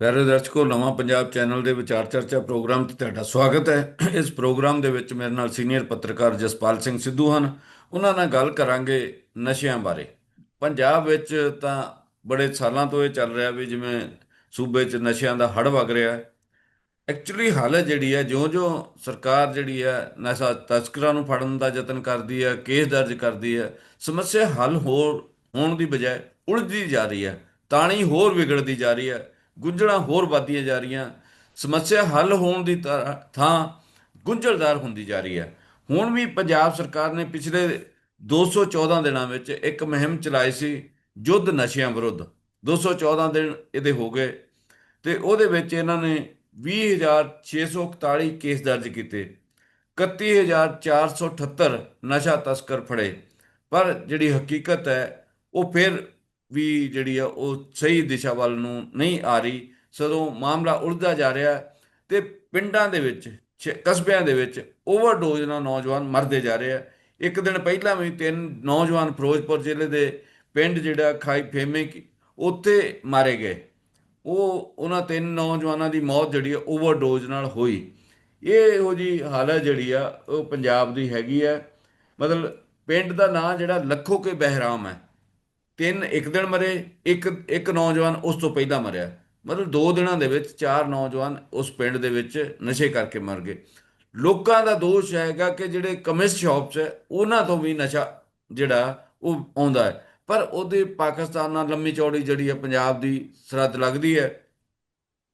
ਪਿਆਰੇ ਦਰਸ਼ਕੋ, ਨਵਾਂ ਪੰਜਾਬ ਚੈਨਲ ਦੇ ਵਿਚਾਰ ਚਰਚਾ ਪ੍ਰੋਗਰਾਮ 'ਤੇ ਤੁਹਾਡਾ ਸਵਾਗਤ ਹੈ। ਇਸ ਪ੍ਰੋਗਰਾਮ ਦੇ ਵਿੱਚ ਮੇਰੇ ਨਾਲ ਸੀਨੀਅਰ ਪੱਤਰਕਾਰ ਜਸਪਾਲ ਸਿੰਘ ਸਿੱਧੂ ਹਨ। ਉਹਨਾਂ ਨਾਲ ਗੱਲ ਕਰਾਂਗੇ ਨਸ਼ਿਆਂ ਬਾਰੇ। ਪੰਜਾਬ ਵਿੱਚ ਤਾਂ ਬੜੇ ਸਾਲਾਂ ਤੋਂ ਇਹ ਚੱਲ ਰਿਹਾ ਵੀ ਜਿਵੇਂ ਸੂਬੇ 'ਚ ਨਸ਼ਿਆਂ ਦਾ ਹੜ ਵਗ ਰਿਹਾ ਹੈ। ਐਕਚੁਅਲੀ ਹਾਲਤ ਜਿਹੜੀ ਹੈ, ਜਿਉਂ-ਜਿਉਂ ਸਰਕਾਰ ਜਿਹੜੀ ਹੈ ਨਸ਼ਾ ਤਸਕਰਾਂ ਨੂੰ ਫੜਨ ਦਾ ਯਤਨ ਕਰਦੀ ਹੈ, ਕੇਸ ਦਰਜ ਕਰਦੀ ਹੈ, ਸਮੱਸਿਆ ਹੱਲ ਹੋਰ ਹੋਣ ਦੀ ਬਜਾਏ ਉਲਝਦੀ ਜਾ ਰਹੀ ਹੈ, ਤਾਣੀ ਹੋਰ ਵਿਗੜਦੀ ਜਾ ਰਹੀ ਹੈ। ਗੁੰਝਲਾਂ ਹੋਰ ਵੱਧਦੀਆਂ ਜਾ ਰਹੀਆਂ। ਸਮੱਸਿਆ ਹੱਲ ਹੋਣ ਦੀ ਤਾਂ- ਥਾਂ ਗੁੰਝਲਦਾਰ ਹੁੰਦੀ ਜਾ ਰਹੀ ਹੈ। ਹੁਣ ਵੀ ਪੰਜਾਬ ਸਰਕਾਰ ਨੇ ਪਿਛਲੇ 214 ਦਿਨਾਂ ਵਿੱਚ ਇੱਕ ਮੁਹਿੰਮ ਚਲਾਈ ਸੀ, ਯੁੱਧ ਨਸ਼ਿਆਂ ਵਿਰੁੱਧ। 214 ਦਿਨ ਇਹਦੇ ਹੋ ਗਏ ਤੇ ਉਹਦੇ ਵਿੱਚ ਇਹਨਾਂ ਨੇ 20641 ਕੇਸ ਦਰਜ ਕੀਤੇ। 31478 ਨਸ਼ਾ ਤਸਕਰ ਫੜੇ। ਪਰ ਜਿਹੜੀ ਹਕੀਕਤ ਹੈ, ਉਹ ਫਿਰ ਵੀ ਜਿਹੜੀ ਆ ਉਹ ਸਹੀ ਦਿਸ਼ਾ ਵੱਲ ਨੂੰ ਨਹੀਂ ਆ ਰਹੀ। ਸਦੋਂ ਮਾਮਲਾ ਉਲਝਦਾ ਜਾ ਰਿਹਾ ਹੈ ਤੇ ਪਿੰਡਾਂ ਦੇ ਵਿੱਚ ਸ਼- ਕਸਬਿਆਂ ਦੇ ਵਿੱਚ ਓਵਰਡੋਜ਼ ਨਾਲ ਨੌਜਵਾਨ ਮਰਦੇ ਜਾ ਰਹੇ ਆ। ਇੱਕ ਦਿਨ ਪਹਿਲਾਂ ਵੀ ਤਿੰਨ ਨੌਜਵਾਨ ਫਿਰੋਜ਼ਪੁਰ ਜ਼ਿਲ੍ਹੇ ਦੇ ਪਿੰਡ ਜਿਹੜਾ ਖਾਈ ਫੇਮੇ ਉੱਥੇ ਮਾਰੇ ਗਏ। ਉਹ, ਉਹਨਾਂ ਤਿੰਨ ਨੌਜਵਾਨਾਂ ਦੀ ਮੌਤ ਜਿਹੜੀ ਆ ਓਵਰਡੋਜ਼ ਨਾਲ ਹੋਈ। ਇਹ ਇਹੋ ਜੀ ਹਾਲਤ ਜਿਹੜੀ ਆ ਉਹ ਪੰਜਾਬ ਦੀ ਹੈਗੀ ਆ। ਮਤਲਬ ਪਿੰਡ ਦਾ ਨਾਂ ਜਿਹੜਾ ਲੱਖੋ ਕੇ ਬਹਿਰਾਮ ਹੈ। ਤਿੰਨ, ਇੱਕ ਦਿਨ ਮਰੇ, ਇੱਕ ਇੱਕ ਨੌਜਵਾਨ ਉਸ ਤੋਂ ਪਹਿਲਾਂ ਮਰਿਆ। ਮਤਲਬ ਦੋ ਦਿਨਾਂ ਦੇ ਵਿੱਚ ਚਾਰ ਨੌਜਵਾਨ ਉਸ ਪਿੰਡ ਦੇ ਵਿੱਚ ਨਸ਼ੇ ਕਰਕੇ ਮਰ ਗਏ। ਲੋਕਾਂ ਦਾ ਦੋਸ਼ ਹੈਗਾ ਕਿ ਜਿਹੜੇ ਕਮਿਸਟ ਸ਼ਾਪਸ ਹੈ, ਉਹਨਾਂ ਤੋਂ ਵੀ ਨਸ਼ਾ ਜਿਹੜਾ ਉਹ ਆਉਂਦਾ ਹੈ। ਪਰ ਉਹਦੇ ਪਾਕਿਸਤਾਨ ਨਾਲ ਲੰਮੀ ਚੌੜੀ ਜਿਹੜੀ ਹੈ ਪੰਜਾਬ ਦੀ ਸਰਹੱਦ ਲੱਗਦੀ ਹੈ,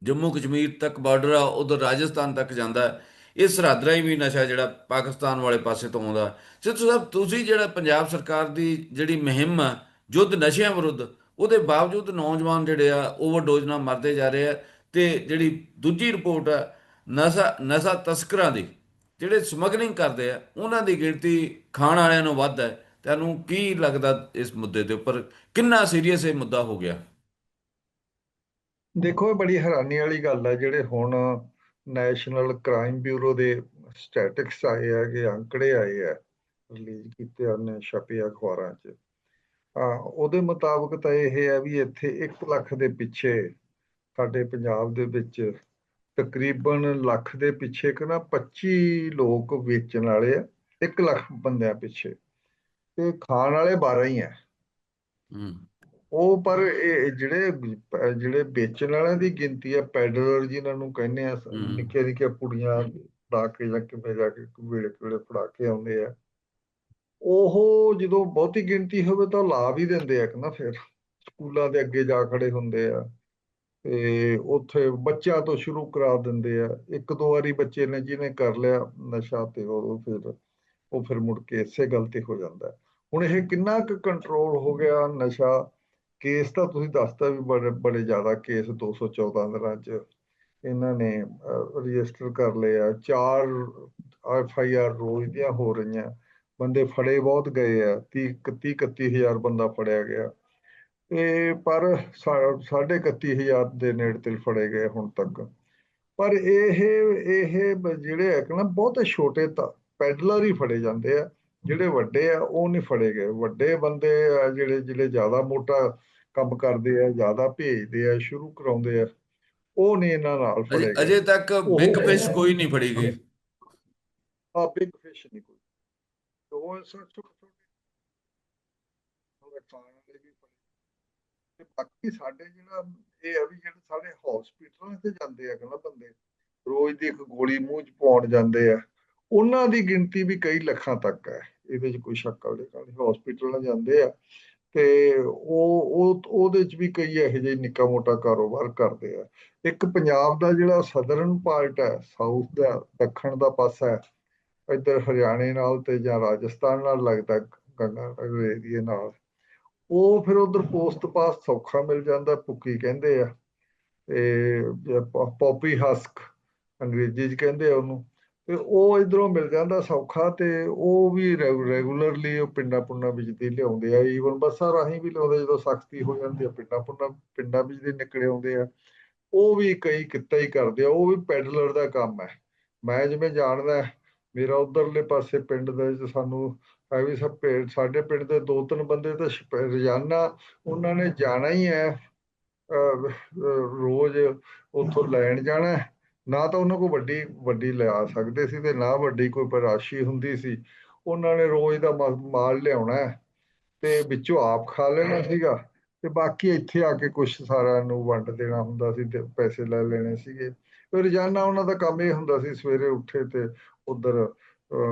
ਜੰਮੂ ਕਸ਼ਮੀਰ ਤੱਕ ਬਾਰਡਰ ਆ, ਉਧਰ ਰਾਜਸਥਾਨ ਤੱਕ ਜਾਂਦਾ ਹੈ ਇਹ ਸਰਹੱਦ ਰਾਹੀਂ ਵੀ ਨਸ਼ਾ ਜਿਹੜਾ ਪਾਕਿਸਤਾਨ ਵਾਲੇ ਪਾਸੇ ਤੋਂ ਆਉਂਦਾ ਸਿੱਧੂ ਸਾਹਿਬ, ਤੁਸੀਂ ਜਿਹੜਾ ਪੰਜਾਬ ਸਰਕਾਰ ਦੀ ਜਿਹੜੀ ਮੁਹਿੰਮ ਆ ਯੁੱਧ ਨਸ਼ਿਆਂ ਵਿਰੁੱਧ, ਉਹਦੇ ਬਾਵਜੂਦ ਨੌਜਵਾਨ ਜਿਹੜੇ ਆ ਓਵਰਡੋਜ਼ ਨਾਲ ਮਰਦੇ ਜਾ ਰਹੇ ਆ ਤੇ ਜਿਹੜੀ ਦੂਜੀ ਰਿਪੋਰਟ ਆ, ਨਸ਼ਾ ਨਸ਼ਾ ਤਸਕਰਾਂ ਦੀ, ਜਿਹੜੇ ਸਮਗਲਿੰਗ ਕਰਦੇ ਆ, ਉਹਨਾਂ ਦੀ ਗਿਣਤੀ ਖਾਣ ਵਾਲਿਆਂ ਨੂੰ ਵੱਧ ਹੈ। ਤੁਹਾਨੂੰ ਕੀ ਲੱਗਦਾ ਇਸ ਮੁੱਦੇ ਦੇ ਉੱਪਰ? ਕਿੰਨਾ ਸੀਰੀਅਸ ਇਹ ਮੁੱਦਾ ਹੋ ਗਿਆ? ਦੇਖੋ, ਇਹ ਬੜੀ ਹੈਰਾਨੀ ਵਾਲੀ ਗੱਲ ਹੈ, ਜਿਹੜੇ ਹੁਣ ਨੈਸ਼ਨਲ ਕ੍ਰਾਈਮ ਬਿਊਰੋ ਦੇ ਸਟੈਟਿਕਸ ਆਏ ਆ ਕਿ ਅੰਕੜੇ ਆਏ ਆ ਰਿਲੀਜ਼ ਕੀਤੇ ਹਨ ਛਪੇ ਅਖਬਾਰਾਂ 'ਚ। ਉਹਦੇ ਮੁਤਾਬਕ ਤਾਂ ਇਹ ਹੈ ਵੀ ਇੱਥੇ 1 ਲੱਖ ਦੇ ਪਿੱਛੇ ਸਾਡੇ ਪੰਜਾਬ ਦੇ ਵਿੱਚ ਤਕਰੀਬਨ ਲੱਖ ਦੇ ਪਿੱਛੇ ਕਿ ਨਾ 25 ਲੋਕ ਵੇਚਣ ਵਾਲੇ ਆ 1 ਲੱਖ ਬੰਦਿਆਂ ਪਿੱਛੇ। ਤੇ ਖਾਣ ਵਾਲੇ 12 ਹੀ ਆ। ਹੂੰ। ਉਹ ਪਰ ਇਹ ਜਿਹੜੇ ਜਿਹੜੇ ਵੇਚਣ ਵਾਲਿਆਂ ਦੀ ਗਿਣਤੀ ਆ ਪੈਡਲਰ ਜਿਨ੍ਹਾਂ ਨੂੰ ਕਹਿੰਦੇ ਆ। ਨਿੱਕੀਆਂ ਨਿੱਕੀਆਂ ਪੁੜੀਆਂ ਫੜਾ ਕੇ ਜਾਂ ਕਿਵੇਂ ਜਾ ਕੇ ਵੇਲੇ ਵੇਲੇ ਫੜਾ ਕੇ ਆਉਂਦੇ ਆ। ਉਹ ਜਦੋਂ ਬਹੁਤੀ ਗਿਣਤੀ ਹੋਵੇ ਤਾਂ ਲਾ ਵੀ ਦਿੰਦੇ ਆ ਕਿ ਫਿਰ। ਸਕੂਲਾਂ ਦੇ ਅੱਗੇ ਜਾ ਖੜੇ ਹੁੰਦੇ ਆ ਤੇ ਉੱਥੇ ਬੱਚਿਆਂ ਤੋਂ ਸ਼ੁਰੂ ਕਰਾ ਦਿੰਦੇ ਆ। ਇੱਕ ਦੋ ਵਾਰੀ ਬੱਚੇ ਨੇ ਜਿਹਨੇ ਕਰ ਲਿਆ ਨਸ਼ਾ ਤੇ ਉਹ ਫਿਰ ਉਹ ਫਿਰ ਮੁੜ ਕੇ ਇਸੇ ਗੱਲ ਤੇ ਹੋ ਜਾਂਦਾ। ਹੁਣ ਇਹ ਕਿੰਨਾ ਕੁ ਕੰਟਰੋਲ ਹੋ ਗਿਆ ਨਸ਼ਾ? ਕੇਸ ਤਾਂ ਤੁਸੀਂ ਦੱਸਤਾ ਵੀ ਬੜੇ ਬੜੇ ਜ਼ਿਆਦਾ ਕੇਸ 214 ਦਿਨਾਂ ਚ। ਇਹਨਾਂ ਨੇ ਰਜਿਸਟਰ ਕਰ ਲਏ ਆ। ਚਾਰ ਐਫ ਆਈ ਆਰ ਰੋਜ਼ ਦੀਆਂ ਹੋ ਰਹੀਆਂ। ਬੰਦੇ ਫੜੇ ਬਹੁਤ ਗਏ ਆ 30 31 31 ਹਜ਼ਾਰ ਬੰਦਾ ਫੜਿਆ ਗਿਆ। ਤੇ ਪਰ ਸਾ- ਸਾਢੇ 31 ਹਜ਼ਾਰ ਦੇ ਨੇੜੇ ਤੇ ਫੜੇ ਗਏ ਹੁਣ ਤੱਕ। ਪਰ ਇਹ ਇਹ ਜਿਹੜੇ ਹੈ ਕਿ ਨਾ ਬਹੁਤੇ ਛੋਟੇ ਤਾਂ ਪੈਡਲਰ ਹੀ ਫੜੇ ਜਾਂਦੇ ਆ। ਜਿਹੜੇ ਵੱਡੇ ਆ ਉਹ ਨਹੀਂ ਫੜੇ ਗਏ। ਵੱਡੇ ਬੰਦੇ ਆ ਜਿਹੜੇ ਜਿਹੜੇ ਜ਼ਿਆਦਾ ਮੋਟਾ ਕੰਮ ਕਰਦੇ ਆ ਜ਼ਿਆਦਾ ਭੇਜਦੇ ਆ ਸ਼ੁਰੂ ਕਰਾਉਂਦੇ ਆ ਉਹ ਨਹੀਂ ਇਹਨਾਂ ਨਾਲ ਫੜੇ ਅਜੇ ਤੱਕ ਬਿਗ ਫਿਸ਼ ਕੋਈ ਨਹੀਂ ਫੜੀ ਗਈ। ਆ ਬਿਗ ਫਿਸ਼ ਨਹੀਂ ਕੋਈ ਛੋਟੇ ਛੋਟੇ ਖਾਣ ਵਾਲੇ ਵੀ ਫੜੇ ਤੇ ਬਾਕੀ ਸਾਡੇ ਜਿਹੜਾ ਇਹ ਆ ਵੀ ਜਿਹੜੇ ਸਾਡੇ ਹਸਪੀਟਲਾਂ ਤੇ ਜਾਂਦੇ ਆ ਕਹਿੰਦਾ ਬੰਦੇ ਰੋਜ਼ ਦੀ ਇੱਕ ਗੋਲੀ ਮੂੰਹ 'ਚ ਪਾਉਣ ਜਾਂਦੇ ਆ ਉਹਨਾਂ ਦੀ ਗਿਣਤੀ ਵੀ ਕਈ ਲੱਖਾਂ ਤੱਕ ਹੈ ਇਹਦੇ 'ਚ ਕੋਈ ਸ਼ੱਕ ਵਾਲੀ ਗੱਲ ਨਹੀਂ ਹਸਪੀਟਲਾਂ ਜਾਂਦੇ ਆ ਤੇ ਉਹ ਉਹ ਉਹਦੇ 'ਚ ਵੀ ਕਈ ਇਹੋ ਜਿਹੇ ਨਿੱਕਾ ਮੋਟਾ ਕਾਰੋਬਾਰ ਕਰਦੇ ਆ ਇੱਕ ਪੰਜਾਬ ਦਾ ਜਿਹੜਾ ਸਦਰਨ ਪਾਰਟ ਹੈ ਸਾਊਥ ਦਾ ਦੱਖਣ ਦਾ ਪਾਸਾ ਹੈ ਇੱਧਰ ਹਰਿਆਣੇ ਨਾਲ ਤੇ ਜਾਂ ਰਾਜਸਥਾਨ ਨਾਲ ਲੱਗਦਾ ਗੰਗਾ ਨਗਰ ਏਰੀਏ ਨਾਲ, ਉਹ ਫਿਰ ਉਧਰ ਪੋਸਟ ਪਾਸ ਸੌਖਾ ਮਿਲ ਜਾਂਦਾ, ਭੁੱਕੀ ਕਹਿੰਦੇ ਆ, ਤੇ ਪੌਪੀ ਹਸਕ ਅੰਗਰੇਜ਼ੀ ਚ ਕਹਿੰਦੇ ਆ ਉਹਨੂੰ, ਤੇ ਉਹ ਇਧਰੋਂ ਮਿਲ ਜਾਂਦਾ ਸੌਖਾ ਤੇ ਉਹ ਵੀ ਰੈਗੂਲਰਲੀ ਉਹ ਪਿੰਡਾਂ ਪੁੰਡਾਂ ਵਿੱਚ ਦੀ ਲਿਆਉਂਦੇ ਆ ਈਵਨ ਬੱਸਾਂ ਰਾਹੀਂ ਵੀ ਲਿਆਉਂਦੇ ਜਦੋਂ ਸਖਤੀ ਹੋ ਜਾਂਦੀ ਆ, ਪਿੰਡਾਂ ਪੁੰਡਾਂ, ਪਿੰਡਾਂ ਵਿੱਚ ਦੀ ਨਿਕਲੇ ਆਉਂਦੇ ਆ, ਉਹ ਵੀ ਕਈ ਕਿੱਤਾ ਹੀ ਕਰਦੇ ਆ, ਉਹ ਵੀ ਪੈਡਲਰ ਦਾ ਕੰਮ ਹੈ, ਮੈਂ ਜਿਵੇਂ ਜਾਣਦਾ ਮੇਰਾ ਉਧਰਲੇ ਪਾਸੇ ਪਿੰਡ ਦੇ ਵਿੱਚ ਸਾਨੂੰ ਹੈ ਵੀ ਸਭ ਭੇ- ਸਾਡੇ ਪਿੰਡ ਦੇ ਦੋ ਤਿੰਨ ਬੰਦੇ ਤਾਂ ਰੋਜ਼ਾਨਾ ਉਹਨਾਂ ਨੇ ਜਾਣਾ ਹੀ ਹੈ ਅਹ, ਰੋਜ਼ ਉੱਥੋਂ ਲੈਣ ਜਾਣਾ ਨਾ ਤਾਂ ਉਹਨਾਂ ਕੋਲ ਵੱਡੀ ਵੱਡੀ ਲਿਆ ਸਕਦੇ ਸੀ ਤੇ ਨਾ ਵੱਡੀ ਕੋਈ ਰਾਸ਼ੀ ਹੁੰਦੀ ਸੀ। ਉਹਨਾਂ ਨੇ ਰੋਜ਼ ਦਾ ਮ- ਮਾਲ ਲਿਆਉਣਾ ਤੇ ਵਿੱਚੋਂ ਆਪ ਖਾ ਲੈਣਾ ਸੀਗਾ ਤੇ ਬਾਕੀ ਇੱਥੇ ਆ ਕੇ ਕੁਝ ਸਾਰਿਆਂ ਨੂੰ ਵੰਡ ਦੇਣਾ ਹੁੰਦਾ ਸੀ ਤੇ ਪੈਸੇ ਲੈ ਲੈਣੇ ਸੀਗੇ। ਰੋਜ਼ਾਨਾ ਉਹਨਾਂ ਦਾ ਕੰਮ ਇਹ ਹੁੰਦਾ ਸੀ ਸਵੇਰੇ ਉੱਠੇ ਤੇ ਉਧਰ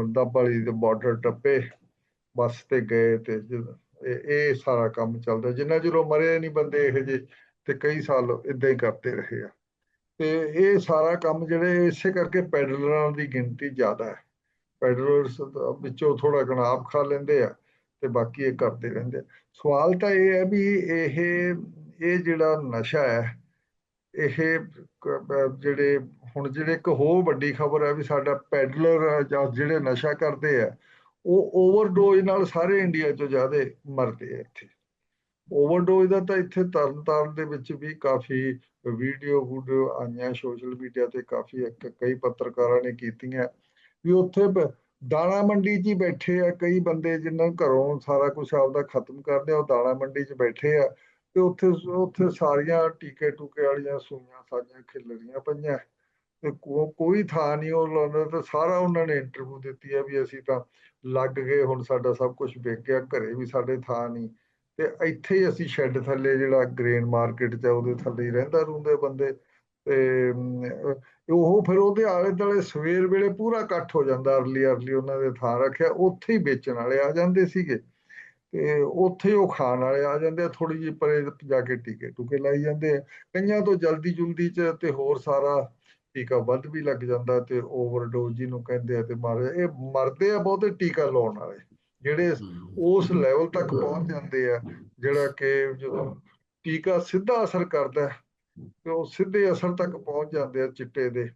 ਦੱਬ ਵਾਲੀ ਦੇ ਬਾਰਡਰ ਟੱਪੇ, ਬੱਸ ਤੇ ਗਏ ਤੇ ਇਹ ਇਹ ਸਾਰਾ ਕੰਮ ਚੱਲਦਾ, ਜਿੰਨਾ ਚਿਰ ਉਹ ਮਰੇ ਨਹੀਂ ਬੰਦੇ ਇਹੋ ਜਿਹੇ ਤੇ ਕਈ ਸਾਲ ਇਦਾਂ ਹੀ ਕਰਦੇ ਰਹੇ ਆ। ਤੇ ਇਹ ਸਾਰਾ ਕੰਮ ਜਿਹੜੇ ਇਸੇ ਕਰਕੇ ਪੈਡਲਰਾਂ ਦੀ ਗਿਣਤੀ ਜ਼ਿਆਦਾ ਹੈ। ਪੈਡਲਰਸ ਵਿੱਚੋਂ ਥੋੜਾ ਘਣਾ ਖਾ ਲੈਂਦੇ ਆ ਤੇ ਬਾਕੀ ਇਹ ਕਰਦੇ ਰਹਿੰਦੇ ਆ। ਸਵਾਲ ਤਾਂ ਇਹ ਹੈ ਵੀ ਇਹ ਇਹ ਜਿਹੜਾ ਨਸ਼ਾ ਹੈ ਇਹ ਜਿਹੜੇ, ਹੁਣ ਜਿਹੜੇ ਇੱਕ ਹੋਰ ਵੱਡੀ ਖਬਰ ਹੈ ਵੀ ਸਾਡਾ ਪੈਡਲਰ ਜਾਂ ਜਿਹੜੇ ਨਸ਼ਾ ਕਰਦੇ ਆ, ਉਹ ਓਵਰਡੋਜ਼ ਨਾਲ ਸਾਰੇ ਇੰਡੀਆ ਚੋਂ ਜ਼ਿਆਦਾ ਮਰਦੇ ਆ ਇੱਥੇ। ਓਵਰਡੋਜ਼ ਦਾ ਤਾਂ ਇੱਥੇ ਤਰਨਤਾਰਨ ਦੇ ਵਿੱਚ ਵੀ ਕਾਫੀ ਵੀਡੀਓ ਵੀਡੀਓ ਆਈਆਂ, ਸੋਸ਼ਲ ਮੀਡੀਆ ਤੇ ਕਾਫੀ ਕਈ ਪੱਤਰਕਾਰਾਂ ਨੇ ਕੀਤੀਆਂ ਵੀ ਉੱਥੇ ਦਾਣਾ ਮੰਡੀ 'ਚ ਹੀ ਬੈਠੇ ਆ ਕਈ ਬੰਦੇ ਜਿਨ੍ਹਾਂ ਘਰੋਂ ਸਾਰਾ ਕੁਝ ਆਪਦਾ ਖਤਮ ਕਰਦੇ ਆ, ਉਹ ਦਾਣਾ ਮੰਡੀ 'ਚ ਬੈਠੇ ਆ। ਤੇ ਉੱਥੇ ਉੱਥੇ ਸਾਰੀਆਂ ਟੀਕੇ ਟੂਕੇ ਵਾਲੀਆਂ ਸੂਈਆਂ ਸਾਰੀਆਂ ਖਿਲਰੀਆਂ ਪਈਆਂ। ਤੇ ਕੋ- ਕੋਈ ਥਾਂ ਨਹੀਂ ਉਹ ਲਾਉਂਦਾ ਤੇ ਸਾਰਾ ਉਹਨਾਂ ਨੇ ਇੰਟਰਵਿਊ ਦਿੱਤੀ ਹੈ ਵੀ ਅਸੀਂ ਤਾਂ ਲੱਗ ਗਏ, ਹੁਣ ਸਾਡਾ ਸਭ ਕੁਝ ਵਿਕ ਗਿਆ, ਘਰੇ ਵੀ ਸਾਡੇ ਥਾਂ ਨਹੀਂ ਤੇ ਇੱਥੇ ਹੀ ਅਸੀਂ ਸ਼ੈੱਡ ਥੱਲੇ ਜਿਹੜਾ ਗ੍ਰੇਨ ਮਾਰਕੀਟ 'ਚ ਉਹਦੇ ਥੱਲੇ ਹੀ ਰਹਿੰਦਾ ਰੁੰਦੇ ਬੰਦੇ। ਤੇ ਉਹ ਫਿਰ ਉਹਦੇ ਆਲੇ ਦੁਆਲੇ ਸਵੇਰ ਵੇਲੇ ਪੂਰਾ ਇਕੱਠ ਹੋ ਜਾਂਦਾ ਅਰਲੀ ਅਰਲੀ ਉਹਨਾਂ ਦੇ ਥਾਂ ਰੱਖਿਆ, ਉੱਥੇ ਹੀ ਵੇਚਣ ਵਾਲੇ ਆ ਜਾਂਦੇ ਸੀਗੇ। ਤੇ ਉੱਥੇ ਉਹ ਖਾਣ ਵਾਲੇ ਆ ਜਾਂਦੇ ਆ ਥੋੜੀ ਜਿਹੀ ਪਰੇ ਜਾ ਕੇ ਟੀਕੇ ਟੂਕੇ ਲਾਈ ਜਾਂਦੇ ਆ। ਕਈਆਂ ਤੋਂ ਜਲਦੀ ਜੁਲਦੀ ਚ ਤੇ ਹੋਰ ਸਾਰਾ ਟੀਕਾ ਵੱਧ ਵੀ ਲੱਗ ਜਾਂਦਾ ਤੇ ਓਵਰਡੋਜ਼ ਜਿਹਨੂੰ ਕਹਿੰਦੇ ਆ ਤੇ ਮਰ ਇਹ ਮਰਦੇ ਆ ਬਹੁਤੇ ਟੀਕਾ ਲਾਉਣ ਵਾਲੇ ਜਿਹੜੇ ਉਸ ਲੈਵਲ ਤੱਕ ਪਹੁੰਚ ਜਾਂਦੇ ਆ ਜਿਹੜਾ ਕਿ ਜਦੋਂ ਟੀਕਾ ਸਿੱਧਾ ਅਸਰ ਕਰਦਾ ਤੇ ਉਹ ਸਿੱਧੇ ਅਸਰ ਤੱਕ ਪਹੁੰਚ ਜਾਂਦੇ ਆ ਚਿੱਟੇ ਦੇ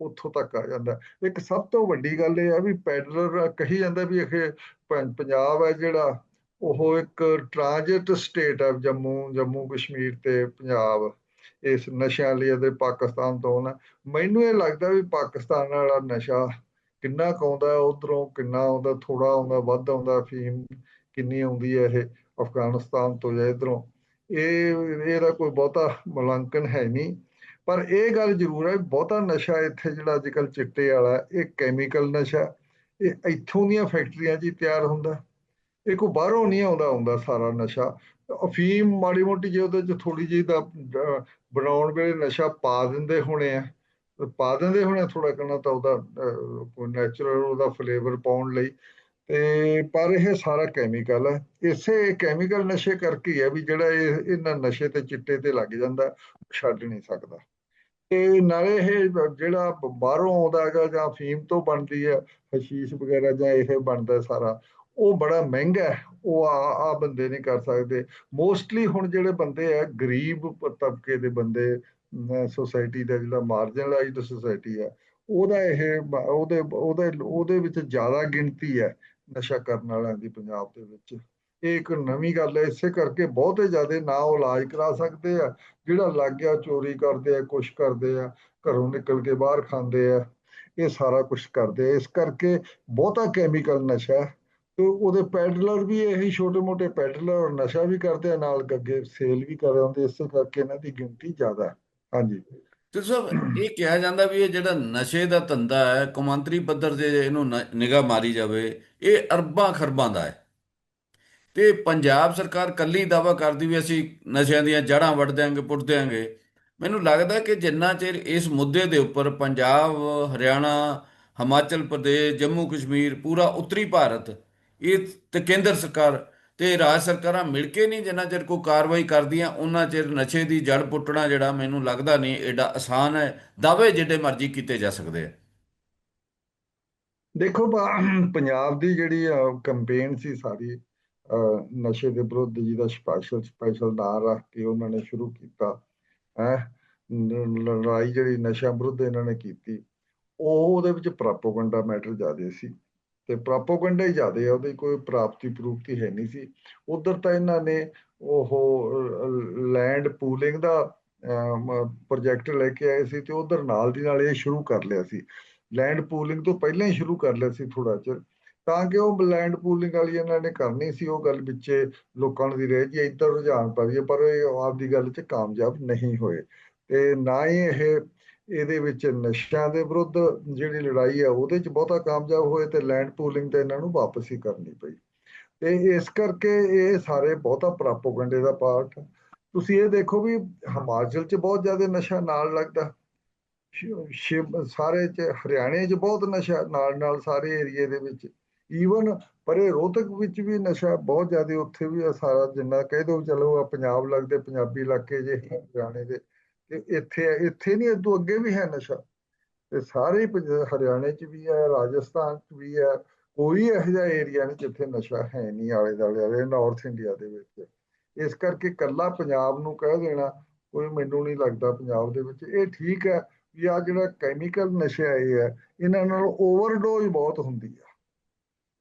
ਉੱਥੋਂ ਤੱਕ ਆ ਜਾਂਦਾ। ਇੱਕ ਸਭ ਤੋਂ ਵੱਡੀ ਗੱਲ ਇਹ ਆ ਵੀ ਪੈਡਲਰ ਕਹੀ ਜਾਂਦਾ ਵੀ ਇਹ ਪੰਜਾਬ ਹੈ ਜਿਹੜਾ ਉਹ ਇੱਕ ਟ੍ਰਾਂਜਿਟ ਸਟੇਟ ਹੈ ਜੰਮੂ ਜੰਮੂ ਕਸ਼ਮੀਰ ਤੇ ਪੰਜਾਬ। ਇਸ ਨਸ਼ਿਆਂ ਲਈ ਅਤੇ ਪਾਕਿਸਤਾਨ ਤੋਂ ਨਾ, ਮੈਨੂੰ ਇਹ ਲੱਗਦਾ ਵੀ ਪਾਕਿਸਤਾਨ ਵਾਲਾ ਨਸ਼ਾ ਕਿੰਨਾ ਕੁ ਆਉਂਦਾ, ਉਧਰੋਂ ਕਿੰਨਾ ਆਉਂਦਾ ਥੋੜਾ ਆਉਂਦਾ, ਵੱਧ ਆਉਂਦਾ ਫੀਮ ਕਿੰਨੀ ਆਉਂਦੀ ਹੈ ਇਹ ਅਫਗਾਨਿਸਤਾਨ ਤੋਂ ਜਾਂ ਇਧਰੋਂ। ਇਹ, ਇਹਦਾ ਕੋਈ ਬਹੁਤਾ ਮੁਲਾਂਕਣ ਹੈ ਨਹੀਂ। ਪਰ ਇਹ ਗੱਲ ਜ਼ਰੂਰ ਹੈ ਬਹੁਤਾ ਨਸ਼ਾ ਇੱਥੇ ਜਿਹੜਾ ਅੱਜ ਕੱਲ੍ਹ ਚਿੱਟੇ ਵਾਲਾ, ਇਹ ਕੈਮੀਕਲ ਨਸ਼ਾ, ਇਹ ਇੱਥੋਂ ਦੀਆਂ ਫੈਕਟਰੀਆਂ 'ਚ ਹੀ ਤਿਆਰ ਹੁੰਦਾ। ਇਹ ਕੋਈ ਬਾਹਰੋਂ ਨਹੀਂ ਆਉਂਦਾ ਹੁੰਦਾ ਸਾਰਾ ਨਸ਼ਾ। ਅਫੀਮ ਮਾੜੀ ਮੋਟੀ ਜੇ ਉਹਦੇ 'ਚ ਥੋੜੀ ਜਿਹੀ ਦਾ ਬਣਾਉਣ ਵੇਲੇ ਨਸ਼ਾ ਪਾ ਦਿੰਦੇ ਹੋਣੇ ਆ। ਪਾ ਦਿੰਦੇ ਹੋਣੇ ਥੋੜਾ ਕਰਨਾ ਤਾਂ ਉਹਦਾ ਕੋਈ ਨੈਚੁਰਲ ਉਹਦਾ ਫਲੇਵਰ ਪਾਉਣ ਲਈ। ਤੇ ਪਰ ਇਹ ਸਾਰਾ ਕੈਮੀਕਲ ਹੈ ਇਸੇ ਕੈਮੀਕਲ ਨਸ਼ੇ ਕਰਕੇ ਹੀ ਹੈ ਵੀ ਜਿਹੜਾ ਇਹ, ਇਹਨਾਂ ਨਸ਼ੇ ਤੇ ਚਿੱਟੇ ਤੇ ਲੱਗ ਜਾਂਦਾ, ਛੱਡ ਨਹੀਂ ਸਕਦਾ। ਤੇ ਨਾਲੇ ਇਹ ਜਿਹੜਾ ਬਾਹਰੋਂ ਆਉਂਦਾ ਹੈਗਾ ਜਾਂ ਫੀਮ ਤੋਂ ਬਣਦੀ ਹੈ ਹਸ਼ੀਸ਼ ਵਗੈਰਾ ਜਾਂ ਇਹ ਬਣਦਾ ਸਾਰਾ ਉਹ ਬੜਾ ਮਹਿੰਗਾ ਹੈ, ਉਹ ਆ ਆ ਬੰਦੇ ਨਹੀਂ ਕਰ ਸਕਦੇ। ਮੋਸਟਲੀ ਹੁਣ ਜਿਹੜੇ ਬੰਦੇ ਆ, ਗਰੀਬ ਤਬਕੇ ਦੇ ਬੰਦੇ ਸੋਸਾਇਟੀ ਦਾ ਜਿਹੜਾ ਮਾਰਜਨਲਾਈਜ਼ਡ ਸੋਸਾਇਟੀ ਹੈ ਉਹਦਾ ਇਹ ਉਹਦੇ ਉਹਦੇ ਉਹਦੇ ਵਿੱਚ ਜ਼ਿਆਦਾ ਗਿਣਤੀ ਹੈ ਨਸ਼ਾ ਕਰਨ ਵਾਲਿਆਂ ਦੀ ਪੰਜਾਬ ਦੇ ਵਿੱਚ। ਇਹ ਇੱਕ ਨਵੀਂ ਗੱਲ ਹੈ, ਇਸੇ ਕਰਕੇ ਬਹੁਤੇ ਜ਼ਿਆਦਾ ਨਾ ਉਹ ਇਲਾਜ ਕਰਾ ਸਕਦੇ ਆ, ਜਿਹੜਾ ਲੱਗ ਗਿਆ ਚੋਰੀ ਕਰਦੇ ਆ, ਕੁਛ ਕਰਦੇ ਆ, ਘਰੋਂ ਨਿਕਲ ਕੇ ਬਾਹਰ ਖਾਂਦੇ ਆ, ਇਹ ਸਾਰਾ ਕੁਝ ਕਰਦੇ ਆ। ਇਸ ਕਰਕੇ ਬਹੁਤਾ ਕੈਮੀਕਲ ਨਸ਼ਾ ਤੇ ਉਹਦੇ ਪੈਡਲਰ ਵੀ ਇਹੀ ਛੋਟੇ ਮੋਟੇ ਪੈਡਲਰ ਨਸ਼ਾ ਵੀ ਕਰਦੇ ਆ, ਨਾਲ ਅੱਗੇ ਸੇਲ ਵੀ ਕਰ ਆਉਂਦੇ, ਇਸੇ ਕਰਕੇ ਇਹਨਾਂ ਦੀ ਗਿਣਤੀ ਜ਼ਿਆਦਾ। ਹੈ ਹਾਂਜੀ। ਤੇ ਸਰ, ਇਹ ਕਿਹਾ ਜਾਂਦਾ ਵੀ ਇਹ ਜਿਹੜਾ ਨਸ਼ੇ ਦਾ ਧੰਦਾ ਹੈ, ਕੌਮਾਂਤਰੀ ਪੱਧਰ ਤੇ ਇਹਨੂੰ ਨਿਗਾਹ ਮਾਰੀ ਜਾਵੇ, ਇਹ ਅਰਬਾਂ ਖਰਬਾਂ ਦਾ ਹੈ। ਤੇ ਪੰਜਾਬ ਸਰਕਾਰ ਕੱਲੀ ਦਾਵਾ ਕਰਦੀ ਵੀ ਅਸੀਂ ਨਸ਼ਿਆਂ ਦੀਆਂ ਜੜ੍ਹਾਂ ਵੱਢ ਦਿਆਂਗੇ, ਪੁੱਟ ਦਿਆਂਗੇ। ਮੈਨੂੰ ਲੱਗਦਾ ਕਿ ਜਿੰਨਾ ਚਿਰ ਇਸ ਮੁੱਦੇ ਦੇ ਉੱਪਰ ਪੰਜਾਬ, ਹਰਿਆਣਾ, ਹਿਮਾਚਲ ਪ੍ਰਦੇਸ਼ ਜੰਮੂ ਕਸ਼ਮੀਰ ਪੂਰਾ ਉੱਤਰੀ ਭਾਰਤ ਇਹ ਤੇ ਕੇਂਦਰ ਸਰਕਾਰ ਤੇ ਰਾਜ ਸਰਕਾਰਾਂ ਮਿਲ ਕੇ ਨਹੀਂ ਜਿੰਨਾ ਚਿਰ ਕੋਈ ਕਾਰਵਾਈ ਕਰਦੀਆਂ ਉਹਨਾਂ ਚਿਰ ਨਸ਼ੇ ਦੀ ਜੜ ਪੁੱਟਣਾ ਜਿਹੜਾ ਮੈਨੂੰ ਲੱਗਦਾ ਨਹੀਂ ਐਡਾ ਆਸਾਨ ਹੈ ਦਾਅਵੇ ਜਿਹੜੇ ਮਰਜ਼ੀ ਕੀਤੇ ਜਾ ਸਕਦੇ ਆ। ਦੇਖੋ ਪ- ਪੰਜਾਬ ਦੀ ਜਿਹੜੀ ਕੰਪੇਨ ਸੀ ਸਾਰੀ ਅਹ, ਨਸ਼ੇ ਦੇ ਵਿਰੁੱਧ ਜਿਹਦਾ ਸਪੈਸ਼ਲ ਸਪੈਸ਼ਲ ਨਾਂ ਰੱਖ ਕੇ ਉਹਨਾਂ ਨੇ ਸ਼ੁਰੂ ਕੀਤਾ ਹੈ ਲੜਾਈ ਜਿਹੜੀ ਨਸ਼ਾ ਵਿਰੁੱਧ ਇਹਨਾਂ ਨੇ ਕੀਤੀ ਉਹ ਉਹਦੇ ਵਿੱਚ ਪ੍ਰਾਪੋਗੰਡਾ ਮੈਟਰ ਜ਼ਿਆਦਾ ਸੀ। ਤੇ ਪ੍ਰਾਪੋਗੰਡਾ ਹੀ ਜ਼ਿਆਦਾ ਆ ਉਹਦੀ ਕੋਈ ਪ੍ਰਾਪਤੀ ਪ੍ਰੂਫਤੀ ਹੈ ਨਹੀਂ ਸੀ। ਉਧਰ ਤਾਂ ਇਹਨਾਂ ਨੇ ਉਹ ਲੈਂਡ ਪੂਲਿੰਗ ਦਾ ਪ੍ਰੋਜੈਕਟ ਲੈ ਕੇ ਆਏ ਸੀ ਤੇ ਉਧਰ ਨਾਲ ਦੀ ਨਾਲ ਇਹ ਸ਼ੁਰੂ ਕਰ ਲਿਆ ਸੀ। ਲੈਂਡ ਪੂਲਿੰਗ ਤੋਂ ਪਹਿਲਾਂ ਹੀ ਸ਼ੁਰੂ ਕਰ ਲਿਆ ਸੀ ਥੋੜਾ ਚਿਰ। ਤਾਂ ਕਿ ਉਹ ਲੈਂਡ ਪੂਲਿੰਗ ਵਾਲੀ ਇਹਨਾਂ ਨੇ ਕਰਨੀ ਸੀ, ਉਹ ਗੱਲ ਵਿੱਚ ਲੋਕਾਂ ਦੀ ਰਹਿ ਗਈ, ਇੱਧਰ ਰੁਝਾਨ ਪਾ ਗਿਆ ਪਰ ਇਹ ਆਪਦੀ ਗੱਲ 'ਚ ਕਾਮਯਾਬ ਨਹੀਂ ਹੋਏ। ਤੇ ਨਾ ਹੀ ਇਹ ਇਹਦੇ ਵਿੱਚ ਨਸ਼ਿਆਂ ਦੇ ਵਿਰੁੱਧ ਜਿਹੜੀ ਲੜਾਈ ਆ, ਉਹਦੇ 'ਚ ਬਹੁਤਾ ਕਾਮਯਾਬ ਹੋਏ ਤੇ ਲੈਂਡ ਪੂਲਿੰਗ ਤੇ ਇਹਨਾਂ ਨੂੰ ਵਾਪਸ ਹੀ ਕਰਨੀ ਪਈ। ਤੇ ਇਸ ਕਰਕੇ ਇਹ ਸਾਰੇ ਬਹੁਤਾ ਪ੍ਰਾਪੋਗੰਡੇ ਦਾ ਪਾਰਟ ਤੁਸੀਂ ਇਹ ਦੇਖੋ ਵੀ ਹਿਮਾਚਲ 'ਚ ਬਹੁਤ ਜ਼ਿਆਦਾ ਨਸ਼ਾ ਨਾਲ ਲੱਗਦਾ। ਸ਼ਿਵ ਸਾਰੇ 'ਚ, ਹਰਿਆਣੇ 'ਚ ਬਹੁਤ ਨਸ਼ਾ ਨਾਲ ਨਾਲ ਸਾਰੇ ਏਰੀਏ ਦੇ ਵਿੱਚ। ਈਵਨ ਪਰੇ ਰੋਹਤਕ ਵਿੱਚ ਵੀ ਨਸ਼ਾ ਬਹੁਤ ਜ਼ਿਆਦਾ, ਉੱਥੇ ਵੀ ਆ ਸਾਰਾ ਜਿੰਨਾ ਕਹਿ ਦੋ ਚਲੋ ਆ ਪੰਜਾਬ ਲੱਗਦੇ, ਪੰਜਾਬੀ ਇਲਾਕੇ ਜੇ ਹਰਿਆਣੇ ਦੇ। ਕਿ ਇੱਥੇ ਇੱਥੇ ਨਹੀਂ ਇਦੋਂ ਅੱਗੇ ਵੀ ਹੈ ਨਸ਼ਾ। ਤੇ ਸਾਰੇ ਪੰਜ- ਹਰਿਆਣੇ 'ਚ ਵੀ ਹੈ, ਰਾਜਸਥਾਨ 'ਚ ਵੀ ਹੈ, ਕੋਈ ਇਹੋ ਜਿਹਾ ਏਰੀਆ ਨਹੀਂ ਜਿੱਥੇ ਨਸ਼ਾ ਹੈ ਨਹੀਂ ਆਲੇ ਦੁਆਲੇ ਵਾਲੇ ਨਾਰਥ ਇੰਡੀਆ ਦੇ ਵਿੱਚ। ਇਸ ਕਰਕੇ ਕੱਲਾ ਪੰਜਾਬ ਨੂੰ ਕਹਿ ਦੇਣਾ ਕੋਈ ਮੈਨੂੰ ਨਹੀਂ ਲੱਗਦਾ ਪੰਜਾਬ ਦੇ ਵਿੱਚ। ਇਹ ਠੀਕ ਹੈ ਵੀ ਆ ਜਿਹੜਾ ਕੈਮੀਕਲ ਨਸ਼ਾ ਇਹ ਹੈ, ਇਹਨਾਂ ਨਾਲ ਓਵਰਡੋਜ਼ ਬਹੁਤ ਹੁੰਦੀ ਆ।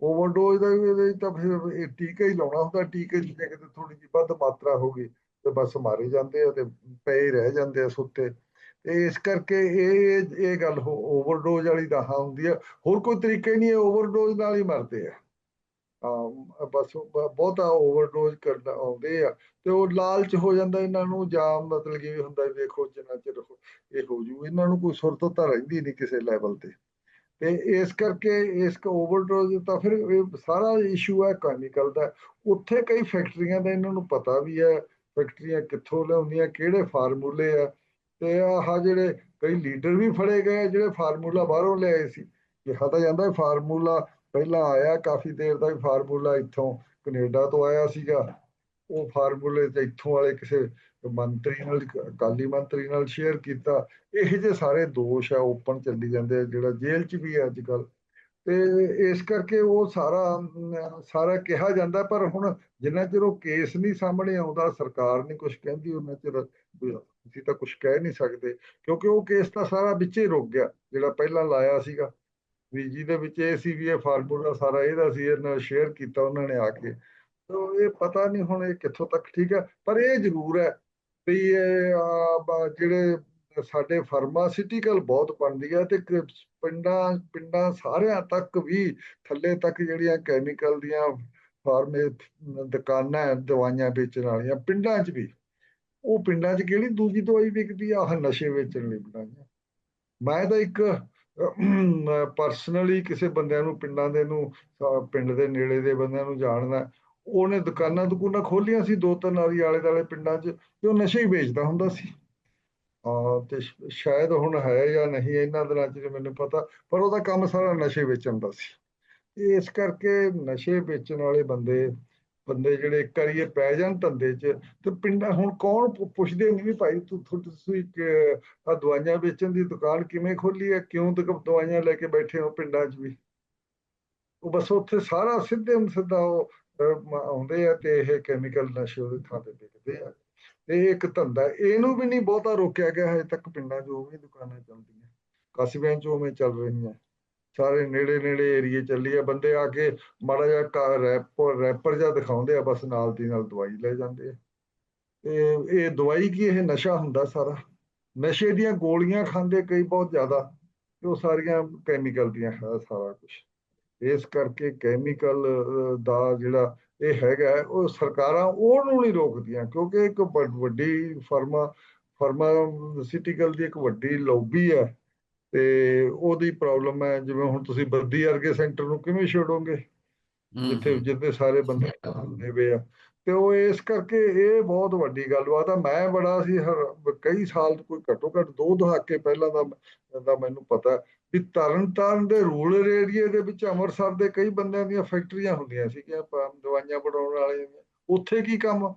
ਓਵਰਡੋਜ਼ ਦਾ ਵੀ ਇਹਦੇ 'ਚ ਤਾਂ ਫਿਰ ਇਹ ਟੀਕਾ ਹੀ ਲਾਉਣਾ ਹੁੰਦਾ, ਟੀਕੇ ਦੀ ਜੇ ਕਿਤੇ ਥੋੜੀ ਜਿਹੀ ਵੱਧ ਮਾਤਰਾ ਹੋ ਗਈ। ਤੇ ਬਸ ਮਾਰੇ ਜਾਂਦੇ ਆ ਤੇ ਪਏ ਹੀ ਰਹਿ ਜਾਂਦੇ ਆ ਸੁੱਤੇ। ਤੇ ਇਸ ਕਰਕੇ ਇਹ ਇਹ ਗੱਲ ਓਵਰਡੋਜ਼ ਵਾਲੀ ਦਹਾ ਹੁੰਦੀ ਆ। ਹੋਰ ਕੋਈ ਤਰੀਕੇ ਨਹੀਂ ਹੈ ਓਵਰਡੋਜ਼ ਨਾਲ ਹੀ ਮਰਦੇ ਆ। ਬਸ ਬ- ਬਹੁਤਾ ਓਵਰਡੋਜ਼ ਕਰਨ ਆਉਂਦੇ ਆ। ਤੇ ਉਹ ਲਾਲਚ ਹੋ ਜਾਂਦਾ ਇਹਨਾਂ ਨੂੰ, ਜਾਂ ਮਤਲਬ ਕਿ ਹੁੰਦਾ ਵੀ ਵੇਖੋ ਜਿੰਨਾ ਚਿਰ ਇਹ ਹੋ ਜੂ, ਇਹਨਾਂ ਨੂੰ ਕੋਈ ਸੁਰਤ ਤਾਂ ਰਹਿੰਦੀ ਨਹੀਂ ਕਿਸੇ ਲੈਵਲ ਤੇ। ਤੇ ਇਸ ਕਰਕੇ ਇਸ ਕ ਓਵਰਡੋਜ਼ ਤਾਂ ਫਿਰ ਇਹ ਸਾਰਾ ਇਸ਼ੂ ਹੈ ਕੈਮੀਕਲ ਦਾ ਉੱਥੇ ਕਈ ਫੈਕਟਰੀਆਂ ਦਾ ਇਹਨਾਂ ਨੂੰ ਪਤਾ ਵੀ ਹੈ ਫੈਕਟਰੀਆਂ ਕਿੱਥੋਂ ਲਿਆਉਂਦੀਆਂ, ਕਿਹੜੇ ਫਾਰਮੂਲੇ ਆ, ਤੇ ਆਹ ਜਿਹੜੇ ਕਈ ਲੀਡਰ ਵੀ ਫੜੇ ਗਏ ਜਿਹੜੇ ਫਾਰਮੂਲਾ ਬਾਹਰੋਂ ਲਿਆਏ ਸੀ। ਕਿਹਾ ਤਾਂ ਜਾਂਦਾ ਫਾਰਮੂਲਾ ਪਹਿਲਾਂ ਆਇਆ, ਕਾਫੀ ਦੇਰ ਦਾ ਫਾਰਮੂਲਾ ਇੱਥੋਂ ਕੈਨੇਡਾ ਤੋਂ ਆਇਆ ਸੀਗਾ। ਉਹ ਫਾਰਮੂਲੇ ਤੇ ਇੱਥੋਂ ਵਾਲੇ ਕਿਸੇ ਮੰਤਰੀ ਨਾਲ, ਅਕਾਲੀ ਮੰਤਰੀ ਨਾਲ ਸ਼ੇਅਰ ਕੀਤਾ। ਇਹ ਜੇ ਸਾਰੇ ਦੋਸ਼ ਆ ਓਪਨ ਚੱਲੀ ਜਾਂਦੇ ਆ, ਜਿਹੜਾ ਜੇਲ੍ਹ 'ਚ ਵੀ ਹੈ ਅੱਜ ਕੱਲ ਤੇ ਇਸ ਕਰਕੇ ਉਹ ਸਾਰਾ ਸਾਰਾ ਕਿਹਾ ਜਾਂਦਾ, ਪਰ ਹੁਣ ਜਿੰਨਾ ਚਿਰ ਉਹ ਕੇਸ ਨਹੀਂ ਸਾਹਮਣੇ ਆਉਂਦਾ, ਸਰਕਾਰ ਨਹੀਂ ਕੁਝ ਕਹਿੰਦੀ, ਉਹਨਾਂ ਚਿਰ ਵੀ ਅਸੀਂ ਤਾਂ ਕੁਝ ਕਹਿ ਨਹੀਂ ਸਕਦੇ, ਕਿਉਂਕਿ ਉਹ ਕੇਸ ਤਾਂ ਸਾਰਾ ਵਿੱਚੇ ਹੀ ਰੁਕ ਗਿਆ, ਜਿਹੜਾ ਪਹਿਲਾਂ ਲਾਇਆ ਸੀਗਾ। ਵੀ ਜਿਹਦੇ ਵਿੱਚ ਇਹ ਸੀ ਵੀ ਇਹ ਫਾਰਮੂਲਾ ਸਾਰਾ ਇਹਦਾ ਸੀ ਇਹਨਾਂ ਸ਼ੇਅਰ ਕੀਤਾ ਉਹਨਾਂ ਨੇ ਆ ਕੇ। ਤੋ ਇਹ ਪਤਾ ਨਹੀਂ ਹੁਣ ਇਹ ਕਿੱਥੋਂ ਤੱਕ ਠੀਕ ਹੈ, ਪਰ ਇਹ ਜ਼ਰੂਰ ਹੈ ਵੀ ਇਹ ਜਿਹੜੇ ਸਾਡੇ ਫਾਰਮਾਸਿਟੀਕਲ ਬਹੁਤ ਬਣਦੀ ਹੈ ਤੇ ਪਿੰਡਾਂ ਪਿੰਡਾਂ ਸਾਰਿਆਂ ਤੱਕ ਵੀ ਥੱਲੇ ਤੱਕ ਜਿਹੜੀਆਂ ਕੈਮੀਕਲ ਦੀਆਂ ਫਾਰਮੇ ਦੁਕਾਨਾਂ, ਦਵਾਈਆਂ ਵੇਚਣ ਵਾਲੀਆਂ ਪਿੰਡਾਂ 'ਚ ਵੀ, ਉਹ ਪਿੰਡਾਂ 'ਚ ਕਿਹੜੀ ਦੂਜੀ ਦਵਾਈ ਵਿਕਦੀ ਆ? ਆਹ ਨਸ਼ੇ ਵੇਚਣ ਲਈ ਬਣਾਈਆਂ। ਮੈਂ ਤਾਂ ਇੱਕ ਪਰਸਨਲੀ ਕਿਸੇ ਬੰਦਿਆਂ ਨੂੰ, ਪਿੰਡਾਂ ਦੇ ਨੂੰ ਪਿੰਡ ਦੇ ਨੇੜੇ ਦੇ ਬੰਦਿਆਂ ਨੂੰ ਜਾਣਦਾ, ਉਹਨੇ ਦੁਕਾਨਾਂ ਦੁਕਾਨਾਂ ਖੋਲੀਆਂ ਸੀ, ਦੋ ਤਿੰਨ ਵਾਲੀ ਆਲੇ ਦੁਆਲੇ ਪਿੰਡਾਂ 'ਚ, ਤੇ ਉਹ ਨਸ਼ੇ ਹੀ ਵੇਚਦਾ ਹੁੰਦਾ ਸੀ। ਤੇ ਸ਼ਾਇਦ ਹੁਣ ਹੈ ਜਾਂ ਨਹੀਂ ਇਹਨਾਂ ਦਿਨਾਂ 'ਚ ਮੈਨੂੰ ਪਤਾ ਪਰ ਉਹਦਾ ਕੰਮ ਸਾਰਾ ਨਸ਼ੇ ਵੇਚਣ ਦਾ ਸੀ। ਇਸ ਕਰਕੇ ਨਸ਼ੇ ਵੇਚਣ ਵਾਲੇ ਬੰਦੇ ਬੰਦੇ ਜਿਹੜੇ ਇੱਕ ਪੈ ਜਾਣ ਧੰਦੇ 'ਚ ਤੇ ਪਿੰਡਾਂ ਹੁਣ ਕੌਣ ਪੁੱਛਦੇ ਨਹੀਂ ਵੀ ਭਾਈ ਤੂੰ ਤੁ- ਤੁਸੀਂ ਆ ਦਵਾਈਆਂ ਵੇਚਣ ਦੀ ਦੁਕਾਨ ਕਿਵੇਂ ਖੋਲੀ ਹੈ? ਕਿਉਂ ਤੱਕ ਦਵਾਈਆਂ ਲੈ ਕੇ ਬੈਠੇ ਹੋ ਪਿੰਡਾਂ 'ਚ ਵੀ? ਉਹ ਬਸ ਉੱਥੇ ਸਾਰਾ ਸਿੱਧੇ ਨੂੰ ਸਿੱਧਾ ਉਹ ਅਹ, ਆਉਂਦੇ ਆ ਤੇ ਇਹ ਕੈਮੀਕਲ ਨਸ਼ੇ ਉਹਦੇ ਥਾਂ ਤੇ ਵਿਕਦੇ ਆ। ਇਹ ਇੱਕ ਧੰਦਾ ਇਹਨੂੰ ਵੀ ਨਹੀਂ ਬਹੁਤਾ ਰੋਕਿਆ ਗਿਆ ਹਜੇ ਤੱਕ ਪਿੰਡਾਂ 'ਚ, ਉਹ ਵੀ ਦੁਕਾਨਾਂ ਚੱਲਦੀਆਂ। ਕਸਬਿਆਂ 'ਚ ਉਵੇਂ ਚੱਲ ਰਹੀਆਂ। ਸਾਰੇ ਨੇੜੇ ਨੇੜੇ ਏਰੀਏ ਚੱਲੀ ਆ। ਬੰਦੇ ਆ ਕੇ ਮਾੜਾ ਜਿਹਾ ਰੈਪਰ ਰੈਪਰ ਜਿਹਾ ਦਿਖਾਉਂਦੇ ਆ, ਬਸ ਨਾਲ ਦੀ ਨਾਲ ਦਵਾਈ ਲੈ ਜਾਂਦੇ ਆ। ਤੇ ਇਹ ਦਵਾਈ ਕੀ, ਇਹ ਨਸ਼ਾ ਹੁੰਦਾ ਸਾਰਾ। ਨਸ਼ੇ ਦੀਆਂ ਗੋਲੀਆਂ ਖਾਂਦੇ ਕਈ ਬਹੁਤ ਜ਼ਿਆਦਾ। ਉਹ ਸਾਰੀਆਂ ਕੈਮੀਕਲ ਦੀਆਂ ਹੈ ਸਾਰਾ ਕੁਝ ਇਸ ਕਰਕੇ ਕੈਮੀਕਲ ਦਾ ਜਿਹੜਾ ਇਹ ਹੈਗਾ ਉਹ ਸਰਕਾਰਾਂ ਉਹਨੂੰ ਨਹੀਂ ਰੋਕਦੀਆਂ ਕਿਉਂਕਿ ਇੱਕ ਵੱਡ- ਫਰਮਾ ਫਾਰਮਾਸਿਊਟੀਕਲ ਦੀ ਇੱਕ ਵੱਡੀ ਲੌਬੀ ਹੈ ਤੇ ਉਹਦੀ ਪ੍ਰੋਬਲਮ ਹੈ ਜਿਵੇਂ ਹੁਣ ਤੁਸੀਂ ਬੱਦੀ ਵਰਗੇ ਸੈਂਟਰ ਨੂੰ ਕਿਵੇਂ ਛੱਡੋਗੇ ਹੂੰ, ਜਿੱਥੇ। ਜਿੱਥੇ ਸਾਰੇ ਬੰਦੇ ਹੁੰਦੇ ਵੇ ਆ ਤੇ ਉਹ ਇਸ ਕਰਕੇ ਇਹ ਬਹੁਤ ਵੱਡੀ ਗੱਲਬਾਤ ਆ ਮੈਂ ਬੜਾ ਸੀ ਕਈ ਸਾਲ ਕੋਈ ਘੱਟੋ ਘੱਟ ਦੋ ਦਹਾਕੇ ਪਹਿਲਾਂ ਦਾ ਦਾ ਮੈਨੂੰ ਪਤਾ ਵੀ ਤਰਨ ਤਾਰਨ ਦੇ ਰੂਰਲ ਏਰੀਏ ਦੇ ਵਿੱਚ ਅੰਮ੍ਰਿਤਸਰ ਦੇ ਕਈ ਬੰਦਿਆਂ ਦੀਆਂ ਫੈਕਟਰੀਆਂ ਹੁੰਦੀਆਂ ਸੀਗੀਆਂ ਪ- ਦਵਾਈਆਂ ਬਣਾਉਣ ਵਾਲੀਆਂ ਉੱਥੇ ਕੀ ਕੰਮ?